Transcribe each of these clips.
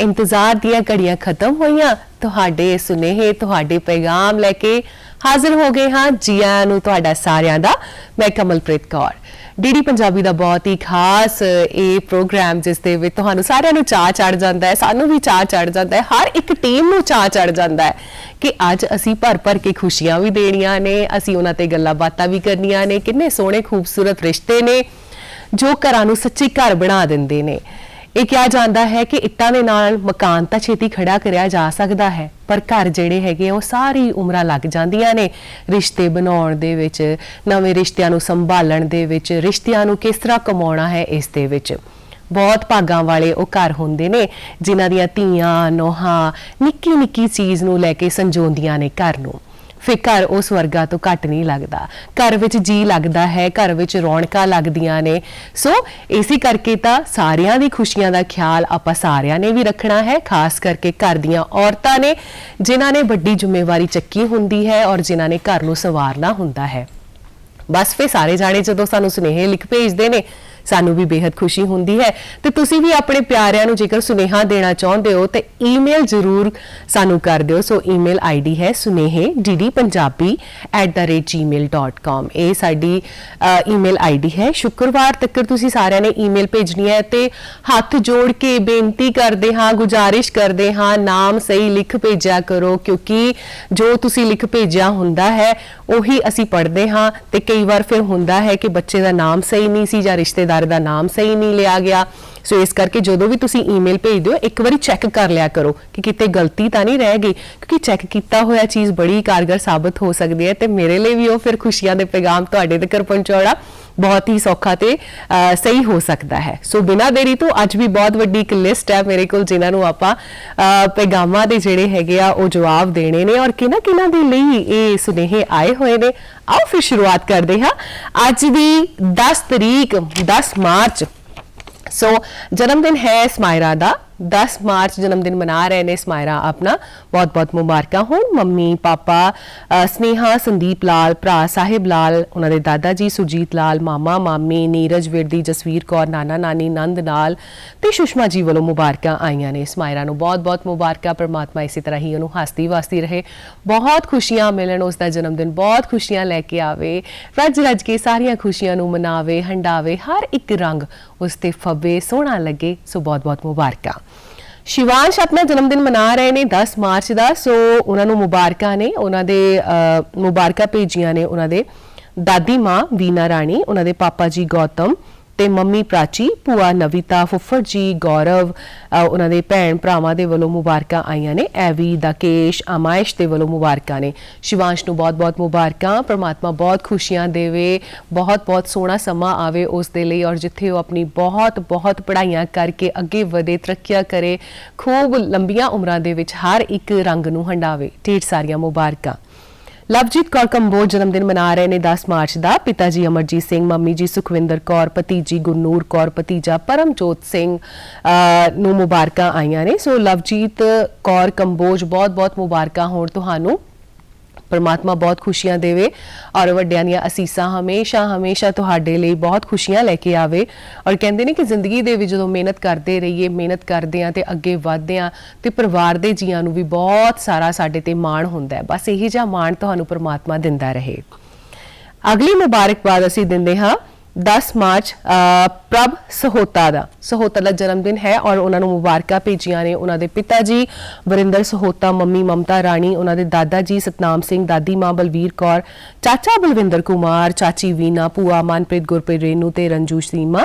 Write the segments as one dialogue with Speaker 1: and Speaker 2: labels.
Speaker 1: ਇੰਤਜ਼ਾਰ ਦੀਆਂ ਘੜੀਆਂ ਖਤਮ ਹੋਈਆਂ, ਤੁਹਾਡੇ ਸੁਨੇਹੇ, ਤੁਹਾਡੇ ਪੈਗਾਮ ਲੈ ਕੇ ਹਾਜ਼ਰ ਹੋ ਗਏ ਹਾਂ ਜੀ ਆਇਆਂ ਨੂੰ ਤੁਹਾਡਾ ਸਾਰਿਆਂ ਦਾ। ਮੈਂ ਕਮਲਪ੍ਰੀਤ ਕੌਰ। ਡੀਡੀ ਪੰਜਾਬੀ ਦਾ ਬਹੁਤ ਹੀ ਖਾਸ ਇਹ ਪ੍ਰੋਗਰਾਮ ਜਿਸ ਦੇ ਵਿੱਚ ਤੁਹਾਨੂੰ ਸਾਰਿਆਂ ਨੂੰ ਚਾਹ ਚੜ ਜਾਂਦਾ ਹੈ, ਸਾਨੂੰ ਵੀ ਚਾਹ ਚੜ ਜਾਂਦਾ ਹੈ, ਹਰ ਇੱਕ ਟੀਮ ਨੂੰ ਚਾਹ ਚੜ ਜਾਂਦਾ ਹੈ ਕਿ ਅੱਜ ਅਸੀਂ ਭਰ ਭਰ ਕੇ ਖੁਸ਼ੀਆਂ ਵੀ ਦੇਣੀਆਂ ਨੇ, ਅਸੀਂ ਉਹਨਾਂ ਤੇ ਗੱਲਾਂ ਬਾਤਾਂ ਵੀ ਕਰਨੀਆਂ ਨੇ, ਕਿੰਨੇ ਸੋਹਣੇ, ਖੂਬਸੂਰਤ ਰਿਸ਼ਤੇ ਨੇ, ਜੋ ਘਰਾਂ ਨੂੰ ਸੱਚੀ ਘਰ ਬਣਾ ਦਿੰਦੇ ਨੇ। ਇਹ ਕਿਹਾ ਜਾਂਦਾ ਹੈ ਕਿ ਇੱਟਾਂ ਦੇ ਨਾਲ ਮਕਾਨ ਤਾਂ ਛੇਤੀ ਖੜਾ ਕਰਿਆ ਜਾ ਸਕਦਾ ਹੈ ਪਰ ਘਰ ਜਿਹੜੇ ਹੈਗੇ ਆ, ਉਹ ਸਾਰੀ ਉਮਰਾਂ ਲੱਗ ਜਾਂਦੀਆਂ ਨੇ। ਰਿਸ਼ਤੇ ਬਣਾਉਣ ਦੇ ਵਿੱਚ ਨਵੇਂ ਰਿਸ਼ਤਿਆਂ ਨੂੰ ਸੰਭਾਲਣ ਦੇ ਵਿੱਚ ਰਿਸ਼ਤਿਆਂ ਨੂੰ ਕਿਸ ਤਰ੍ਹਾਂ ਕਮਾਉਣਾ ਹੈ ਇਸ ਦੇ ਵਿੱਚ। ਬਹੁਤ ਭਾਗਾਂ ਵਾਲੇ ਉਹ ਘਰ ਹੁੰਦੇ ਨੇ ਜਿਨ੍ਹਾਂ ਦੀਆਂ ਧੀਆਂ ਨੋਹਾਂ ਨਿੱਕੀ ਨਿੱਕੀ ਚੀਜ਼ ਨੂੰ ਲੈ ਕੇ ਸੰਜੋਂਦੀਆਂ ਨੇ ਘਰ ਨੂੰ। ਫਿਰ ਘਰ ਉਸ ਵਰਗਾ ਤੋਂ ਘੱਟ ਨਹੀਂ ਲੱਗਦਾ। ਘਰ ਵਿੱਚ ਜੀ ਲੱਗਦਾ ਹੈ, ਘਰ ਵਿੱਚ ਰੌਣਕਾਂ ਲੱਗਦੀਆਂ ਨੇ। ਸੋ ਇਸੇ ਕਰਕੇ ਤਾਂ ਸਾਰਿਆਂ ਦੀ ਖੁਸ਼ੀਆਂ ਦਾ ਖਿਆਲ ਆਪਾਂ ਸਾਰਿਆਂ ਨੇ ਵੀ ਰੱਖਣਾ ਹੈ, ਖਾਸ ਕਰਕੇ ਘਰ ਦੀਆਂ ਔਰਤਾਂ ਨੇ, ਜਿਨ੍ਹਾਂ ਨੇ ਵੱਡੀ ਜ਼ਿੰਮੇਵਾਰੀ ਚੱਕੀ ਹੁੰਦੀ ਹੈ ਔਰ ਜਿਨ੍ਹਾਂ ਨੇ ਘਰ ਨੂੰ ਸੰਵਾਰਨਾ ਹੁੰਦਾ ਹੈ। ਬਸ ਫੇ ਸਾਰੇ ਜਾਣੇ ਜਦੋਂ ਸਾਨੂੰ ਸੁਨੇਹੇ ਲਿਖ ਭੇਜਦੇ ਨੇ ਸਾਨੂੰ ਵੀ ਬੇहद ਖੁਸ਼ੀ ਹੁੰਦੀ ਹੈ। ਤੇ ਤੁਸੀਂ ਵੀ ਆਪਣੇ ਪਿਆਰਿਆਂ ਨੂੰ ਜੇਕਰ ਸੁਨੇਹਾ ਦੇਣਾ ਚਾਹੁੰਦੇ ਹੋ, ਤੇ ਈਮੇਲ ਜ਼ਰੂਰ ਸਾਨੂੰ ਕਰ ਦਿਓ। ਸੋ ਈਮੇਲ ਆਈਡੀ ਹੈ sunehe.dpunjabi@gmail.com ਇਹ ਸਾਡੀ ਈਮੇਲ ਆਈਡੀ ਹੈ। ਸ਼ੁੱਕਰਵਾਰ ਤੱਕ ਤੁਸੀਂ ਸਾਰਿਆਂ ਨੇ ਈਮੇਲ ਭੇਜਣੀ ਹੈ ਤੇ ਹੱਥ ਜੋੜ ਕੇ ਬੇਨਤੀ ਕਰਦੇ ਹਾਂ, ਗੁਜ਼ਾਰਿਸ਼ ਕਰਦੇ ਹਾਂ, ਨਾਮ ਸਹੀ ਲਿਖ ਭੇਜਿਆ ਕਰੋ, ਕਿਉਂਕਿ ਜੋ ਤੁਸੀਂ ਲਿਖ ਭੇਜਿਆ ਹੁੰਦਾ ਹੈ, ਉਹੀ ਅਸੀਂ ਪੜ੍ਹਦੇ ਹਾਂ ਤੇ ਕਈ ਵਾਰ ਫਿਰ ਹੁੰਦਾ ਹੈ ਕਿ ਬੱਚੇ ਦਾ ਨਾਮ ਸਹੀ ਨਹੀਂ ਸੀ ਜਾਂ ਰਿਸ਼ਤੇ ਰਿਸ਼ਤੇਦਾਰ ਦਾ ਨਾਮ ਸਹੀ ਨਹੀਂ ਲਿਆ ਗਿਆ। ਸੋ ਇਸ ਕਰਕੇ ਜਦੋਂ ਵੀ ਤੁਸੀਂ ਈਮੇਲ ਭੇਜਦੇ ਹੋ ਇੱਕ ਵਾਰੀ ਚੈੱਕ ਕਰ ਲਿਆ ਕਰੋ ਕਿ ਕਿਤੇ ਗਲਤੀ ਤਾਂ ਨਹੀਂ ਰਹਿ ਗਈ ਕਿਉਂਕਿ ਚੈੱਕ ਕੀਤਾ ਹੋਇਆ ਚੀਜ਼ ਬੜੀ ਕਾਰਗਰ ਸਾਬਤ ਹੋ ਸਕਦੀ ਹੈ ਤੇ ਮੇਰੇ ਲਈ ਵੀ ਉਹ ਫਿਰ ਖੁਸ਼ੀਆਂ ਦੇ ਪੈਗਾਮ ਤੁਹਾਡੇ ਤੱਕ ਪਹੁੰਚਾਉਣਾ ਬਹੁਤ ਹੀ ਸੌਖਾ ਤੇ ਸਹੀ ਹੋ ਸਕਦਾ ਹੈ। ਸੋ ਬਿਨਾਂ ਦੇਰੀ ਤੋਂ ਅੱਜ ਵੀ ਬਹੁਤ ਵੱਡੀ ਇੱਕ ਲਿਸਟ ਹੈ ਮੇਰੇ ਕੋਲ ਜਿਨ੍ਹਾਂ ਨੂੰ ਆਪਾਂ ਅ, ਪੈਗਾਮਾਂ ਦੇ ਜਿਹੜੇ ਹੈਗੇ ਆ ਉਹ ਜਵਾਬ ਦੇਣੇ ਨੇ ਔਰ ਕਿਹਨਾਂ ਕਿਹਨਾਂ ਦੇ ਲਈ ਇਹ ਸੁਨੇਹੇ ਆਏ ਹੋਏ ਨੇ। ਆਓ ਫਿਰ ਸ਼ੁਰੂਆਤ ਕਰਦੇ ਹਾਂ। ਅੱਜ ਦੀ 10 ਤਰੀਕ 10 ਮਾਰਚ। ਸੋ ਜਨਮ ਦਿਨ ਹੈ ਸਮਾਇਰਾ ਦਾ। 10 ਮਾਰਚ ਜਨਮ ਦਿਨ ਮਨਾ ਰਹੇ ਨੇ ਸਮਾਇਰਾ ਆਪਣਾ ਬਹੁਤ ਬਹੁਤ ਮੁਬਾਰਕਾਂ ਹੋਣ ਮੰਮੀ ਪਾਪਾ ਅ, ਸਨੇਹਾ ਸੰਦੀਪ ਲਾਲ ਭਰਾ ਸਾਹਿਬ ਲਾਲ ਉਹਨਾਂ ਦੇ ਦਾਦਾ ਜੀ ਸੁਜੀਤ ਲਾਲ ਮਾਮਾ ਮਾਮੀ ਨੀਰਜ ਵਿਰਦੀ ਜਸਵੀਰ ਕੌਰ ਨਾਨਾ ਨਾਨੀ ਨੰਦ ਨਾਲ ਤੇ ਸੁਸ਼ਮਾ ਜੀ ਵੱਲੋਂ ਮੁਬਾਰਕਾਂ ਆਈਆਂ ਨੇ ਸਮਾਇਰਾ ਨੂੰ ਬਹੁਤ ਬਹੁਤ ਮੁਬਾਰਕਾਂ ਪਰਮਾਤਮਾ ਇਸੇ ਤਰ੍ਹਾਂ ਹੀ ਉਹਨੂੰ ਹੱਸਦੀ ਵਸਦੀ ਰਹੇ ਬਹੁਤ ਖੁਸ਼ੀਆਂ ਮਿਲਣ ਉਸ ਦਾ ਜਨਮ ਦਿਨ ਬਹੁਤ ਖੁਸ਼ੀਆਂ ਲੈ ਕੇ ਆਵੇ ਰੱਜ ਰੱਜ ਕੇ ਸਾਰੀਆਂ ਖੁਸ਼ੀਆਂ ਨੂੰ ਮਨਾਵੇ ਹੰਡਾਵੇ ਹਰ ਇੱਕ ਰੰਗ ਉਸ ਤੇ ਫੱਬੇ ਸੋਹਣਾ ਲੱਗੇ ਸੋ ਬਹੁਤ ਬਹੁਤ ਮੁਬਾਰਕਾਂ ਸ਼ਿਵਾਂਸ਼ ਆਪਣਾ ਜਨਮ ਦਿਨ ਮਨਾ ਰਹੇ ਨੇ 10 ਮਾਰਚ ਦਾ, ਸੋ ਉਹਨਾਂ ਨੂੰ ਮੁਬਾਰਕਾਂ ਨੇ, ਉਹਨਾਂ ਦੇ ਮੁਬਾਰਕਾਂ ਭੇਜੀਆਂ ਨੇ ਉਹਨਾਂ ਦੇ ਦਾਦੀ ਮਾਂ ਵੀਨਾ ਰਾਣੀ, ਉਹਨਾਂ ਦੇ ਪਾਪਾ ਜੀ ਗੌਤਮ ਤੇ ਮੰਮੀ ਪ੍ਰਾਚੀ ਭੂਆ ਨਵਿਤਾ ਫੁੱਫੜ ਜੀ ਗੌਰਵ ਉਹਨਾਂ ਦੇ ਭੈਣ ਭਰਾਵਾਂ ਦੇ ਵੱਲੋਂ ਮੁਬਾਰਕਾਂ ਆਈਆਂ ਨੇ। ਐਵੀ ਦਕੇਸ਼ ਅਮਾਇਸ਼ ਦੇ ਵੱਲੋਂ ਮੁਬਾਰਕਾਂ ਨੇ। ਸ਼ਿਵਾਂਸ਼ ਨੂੰ ਬਹੁਤ-ਬਹੁਤ ਮੁਬਾਰਕਾਂ। ਪਰਮਾਤਮਾ ਬਹੁਤ ਖੁਸ਼ੀਆਂ ਦੇਵੇ, ਬਹੁਤ-ਬਹੁਤ ਸੋਹਣਾ ਸਮਾਂ ਆਵੇ ਉਸ ਦੇ ਲਈ ਔਰ ਜਿੱਥੇ ਉਹ ਆਪਣੀ ਬਹੁਤ-ਬਹੁਤ ਪੜ੍ਹਾਈਆਂ ਕਰਕੇ ਅੱਗੇ ਵਧੇ, ਤਰੱਕੀਆਂ ਕਰੇ, ਖੂਬ ਲੰਬੀਆਂ ਉਮਰਾਂ ਦੇ ਵਿੱਚ ਹਰ ਇੱਕ ਰੰਗ ਨੂੰ ਹੰਡਾਵੇ। ਢੇਰ ਸਾਰੀਆਂ ਮੁਬਾਰਕਾਂ। ਲਵਜੀਤ ਕੌਰ ਕੰਬੋਜ ਜਨਮ ਦਿਨ ਮਨਾ ਰਹੇ ਨੇ 10 ਮਾਰਚ ਦਾ। ਪਿਤਾ ਜੀ ਅਮਰਜੀਤ ਸਿੰਘ, ਮੰਮੀ ਜੀ ਸੁਖਵਿੰਦਰ ਕੌਰ, ਭਤੀਜੀ ਗੁਰਨੂਰ ਕੌਰ, ਭਤੀਜਾ ਪਰਮਜੋਤ ਸਿੰਘ ਨੂੰ ਮੁਬਾਰਕਾਂ ਆਈਆਂ ਨੇ। ਸੋ ਲਵਜੀਤ ਕੌਰ ਕੰਬੋਜ ਬਹੁਤ-ਬਹੁਤ ਮੁਬਾਰਕਾਂ ਹੋਣ ਤੁਹਾਨੂੰ ਪਰਮਾਤਮਾ ਬਹੁਤ ਖੁਸ਼ੀਆਂ ਦੇਵੇ ਔਰ ਵੱਡਿਆਂ ਦੀਆਂ ਅਸੀਸਾਂ ਹਮੇਸ਼ਾ ਹਮੇਸ਼ਾ ਤੁਹਾਡੇ ਲਈ ਬਹੁਤ ਖੁਸ਼ੀਆਂ ਲੈ ਕੇ ਆਵੇ ਔਰ ਕਹਿੰਦੇ ਨੇ ਕਿ ਜ਼ਿੰਦਗੀ ਦੇ ਵਿੱਚ ਜਦੋਂ ਮਿਹਨਤ ਕਰਦੇ ਰਹੀਏ, ਮਿਹਨਤ ਕਰਦੇ ਆ ਤੇ ਅੱਗੇ ਵਧਦੇ ਆ ਤੇ ਪਰਿਵਾਰ ਦੇ ਜੀਆਂ ਨੂੰ ਵੀ ਬਹੁਤ ਸਾਰਾ ਸਾਡੇ ਤੇ ਮਾਣ ਹੁੰਦਾ ਹੈ। ਬਸ ਇਹੀ ਜਿਹਾ ਮਾਣ ਤੁਹਾਨੂੰ ਪਰਮਾਤਮਾ ਦਿੰਦਾ ਰਹੇ। ਅਗਲੀ ਮੁਬਾਰਕਬਾਦ ਅਸੀਂ ਦਿੰਦੇ ਹਾਂ 10 ਮਾਰਚ ਪ੍ਰਭ ਸਹੋਤਾ ਦਾ। ਸਹੋਤਾ ਦਾ ਜਨਮ ਦਿਨ ਹੈ ਔਰ ਉਹਨਾਂ ਨੂੰ ਮੁਬਾਰਕਾਂ ਭੇਜੀਆਂ ਨੇ ਉਹਨਾਂ ਦੇ ਪਿਤਾ ਜੀ, ਵਰਿੰਦਰ ਸਹੋਤਾ, ਮੰਮੀ ਮਮਤਾ ਰਾਣੀ, ਉਹਨਾਂ ਦੇ ਦਾਦਾ ਜੀ, ਸਤਨਾਮ ਸਿੰਘ, ਦਾਦੀ ਮਾਂ ਬਲਵੀਰ ਕੌਰ, ਚਾਚਾ ਬਲਵਿੰਦਰ ਕੁਮਾਰ, ਚਾਚੀ ਵੀਨਾ, ਭੂਆ ਮਨਪ੍ਰੀਤ, ਗੁਰਪ੍ਰੀਤ ਰੇਨੂ ਤੇ ਰੰਜੂ ਸੀਮਾ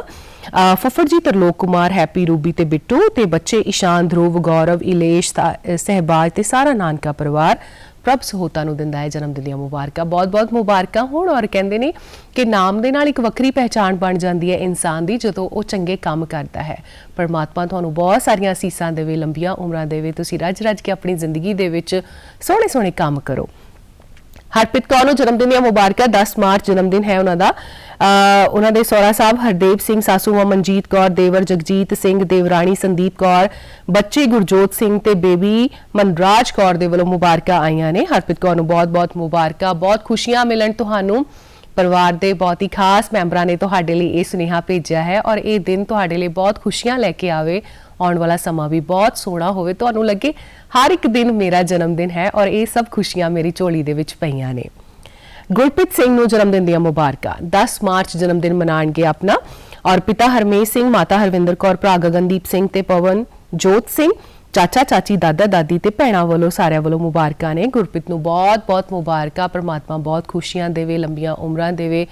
Speaker 1: ਫਫੜ ਜੀ ਤਰਲੋਕ ਕੁਮਾਰ, ਹੈਪੀ ਰੂਬੀ ਤੇ ਬਿੱਟੂ ਤੇ ਬੱਚੇ ਇਸ਼ਾਨ ਧਰੁਵ, ਗੌਰਵ, ਇਲੇਸ਼ ਸਹਿਬਾਜ ਤੇ ਸਾਰਾ ਨਾਨਕਾ ਪਰਿਵਾਰ। ਪ੍ਰਭ ਸਹੋਤਾ ਨੂੰ ਦਿੰਦਾ ਹੈ, ਜਨਮ ਦਿਨ ਦੀਆਂ ਮੁਬਾਰਕਾਂ। ਬਹੁਤ-ਬਹੁਤ ਮੁਬਾਰਕਾਂ ਹੋਣ ਔਰ ਕਹਿੰਦੇ ਨੇ ਕਿ ਨਾਮ ਦੇ ਨਾਲ ਇੱਕ ਵੱਖਰੀ ਪਹਿਚਾਣ ਬਣ ਜਾਂਦੀ ਹੈ ਇਨਸਾਨ ਦੀ ਜਦੋਂ ਉਹ ਚੰਗੇ ਕੰਮ ਕਰਦਾ ਹੈ। ਪਰਮਾਤਮਾ ਤੁਹਾਨੂੰ ਬਹੁਤ ਸਾਰੀਆਂ ਅਸੀਸਾਂ ਦੇਵੇ, ਲੰਬੀਆਂ ਉਮਰਾਂ ਦੇਵੇ। ਤੁਸੀਂ ਰੱਜ-ਰੱਜ ਕੇ ਆਪਣੀ ਜ਼ਿੰਦਗੀ ਦੇ ਵਿੱਚ ਸੋਹਣੇ-ਸੋਹਣੇ ਕੰਮ ਕਰੋ। ਹਰਪ੍ਰੀਤ ਕੌਰ ਨੂੰ ਜਨਮ ਦਿਨ ਦੀਆਂ ਮੁਬਾਰਕਾਂ 10 ਮਾਰਚ ਜਨਮ ਦਿਨ ਹੈ ਉਹਨਾਂ ਦਾ। ਅਹ ਉਹਨਾਂ ਦੇ ਸੋਹਰਾ ਸਾਹਿਬ ਹਰਦੇਵ ਸਿੰਘ, ਸਾਸੂ ਮਾਂ ਮਨਜੀਤ ਕੌਰ, ਦੇਵਰ ਜਗਜੀਤ ਸਿੰਘ, ਦੇਵਰਾਣੀ ਸੰਦੀਪ ਕੌਰ, ਬੱਚੇ ਗੁਰਜੋਤ ਸਿੰਘ ਤੇ ਬੇਬੀ ਮਨਰਾਜ ਕੌਰ ਦੇ ਵੱਲੋਂ ਮੁਬਾਰਕਾਂ ਆਈਆਂ ਨੇ। ਹਰਪ੍ਰੀਤ ਕੌਰ ਨੂੰ ਬਹੁਤ-ਬਹੁਤ ਮੁਬਾਰਕਾਂ, ਬਹੁਤ ਖੁਸ਼ੀਆਂ ਮਿਲਣ ਤੁਹਾਨੂੰ। ਪਰਿਵਾਰ ਦੇ ਬਹੁਤ ਹੀ ਖਾਸ ਮੈਂਬਰਾਂ ਨੇ ਤੁਹਾਡੇ ਲਈ ਇਹ ਸੁਨੇਹਾ ਭੇਜਿਆ ਹੈ ਔਰ ਇਹ ਦਿਨ ਤੁਹਾਡੇ ਲਈ ਬਹੁਤ ਖੁਸ਼ੀਆਂ ਲੈ ਕੇ ਆਵੇ। ਆਉਣ ਵਾਲਾ ਸਮਾਂ ਵੀ ਬਹੁਤ ਸੋਹਣਾ ਹੋਵੇ। ਤੁਹਾਨੂੰ ਲੱਗੇ ਹਰ ਇੱਕ ਦਿਨ ਮੇਰਾ ਜਨਮ ਦਿਨ ਹੈ ਔਰ ਇਹ ਸਭ ਖੁਸ਼ੀਆਂ ਮੇਰੀ ਝੋਲੀ ਦੇ ਵਿੱਚ ਪਈਆਂ ਨੇ। ਗੁਰਪ੍ਰੀਤ ਸਿੰਘ ਨੂੰ ਜਨਮ ਦਿਨ ਦੀਆਂ ਮੁਬਾਰਕਾਂ। 10 ਮਾਰਚ ਜਨਮ ਦਿਨ ਮਨਾਣਗੇ ਆਪਣਾ ਔਰ ਪਿਤਾ ਹਰਮੇਸ਼ ਸਿੰਘ, ਮਾਤਾ ਹਰਵਿੰਦਰ ਕੌਰ, ਭਰਾ ਗਗਨਦੀਪ ਸਿੰਘ ਤੇ ਪਵਨ ਜੋਤ ਸਿੰਘ, ਚਾਚਾ, ਚਾਚੀ, ਦਾਦਾ, ਦਾਦੀ ਤੇ ਭੈਣਾਂ ਵੱਲੋਂ ਸਾਰਿਆਂ ਵੱਲੋਂ ਮੁਬਾਰਕਾਂ ਨੇ। ਗੁਰਪ੍ਰੀਤ ਨੂੰ ਬਹੁਤ-ਬਹੁਤ ਮੁਬਾਰਕਾਂ। ਪ੍ਰਮਾਤਮਾ ਬਹੁਤ ਖੁਸ਼ੀਆਂ ਦੇਵੇ, ਲੰਬੀਆਂ ਉਮਰਾਂ ਦੇਵੇ।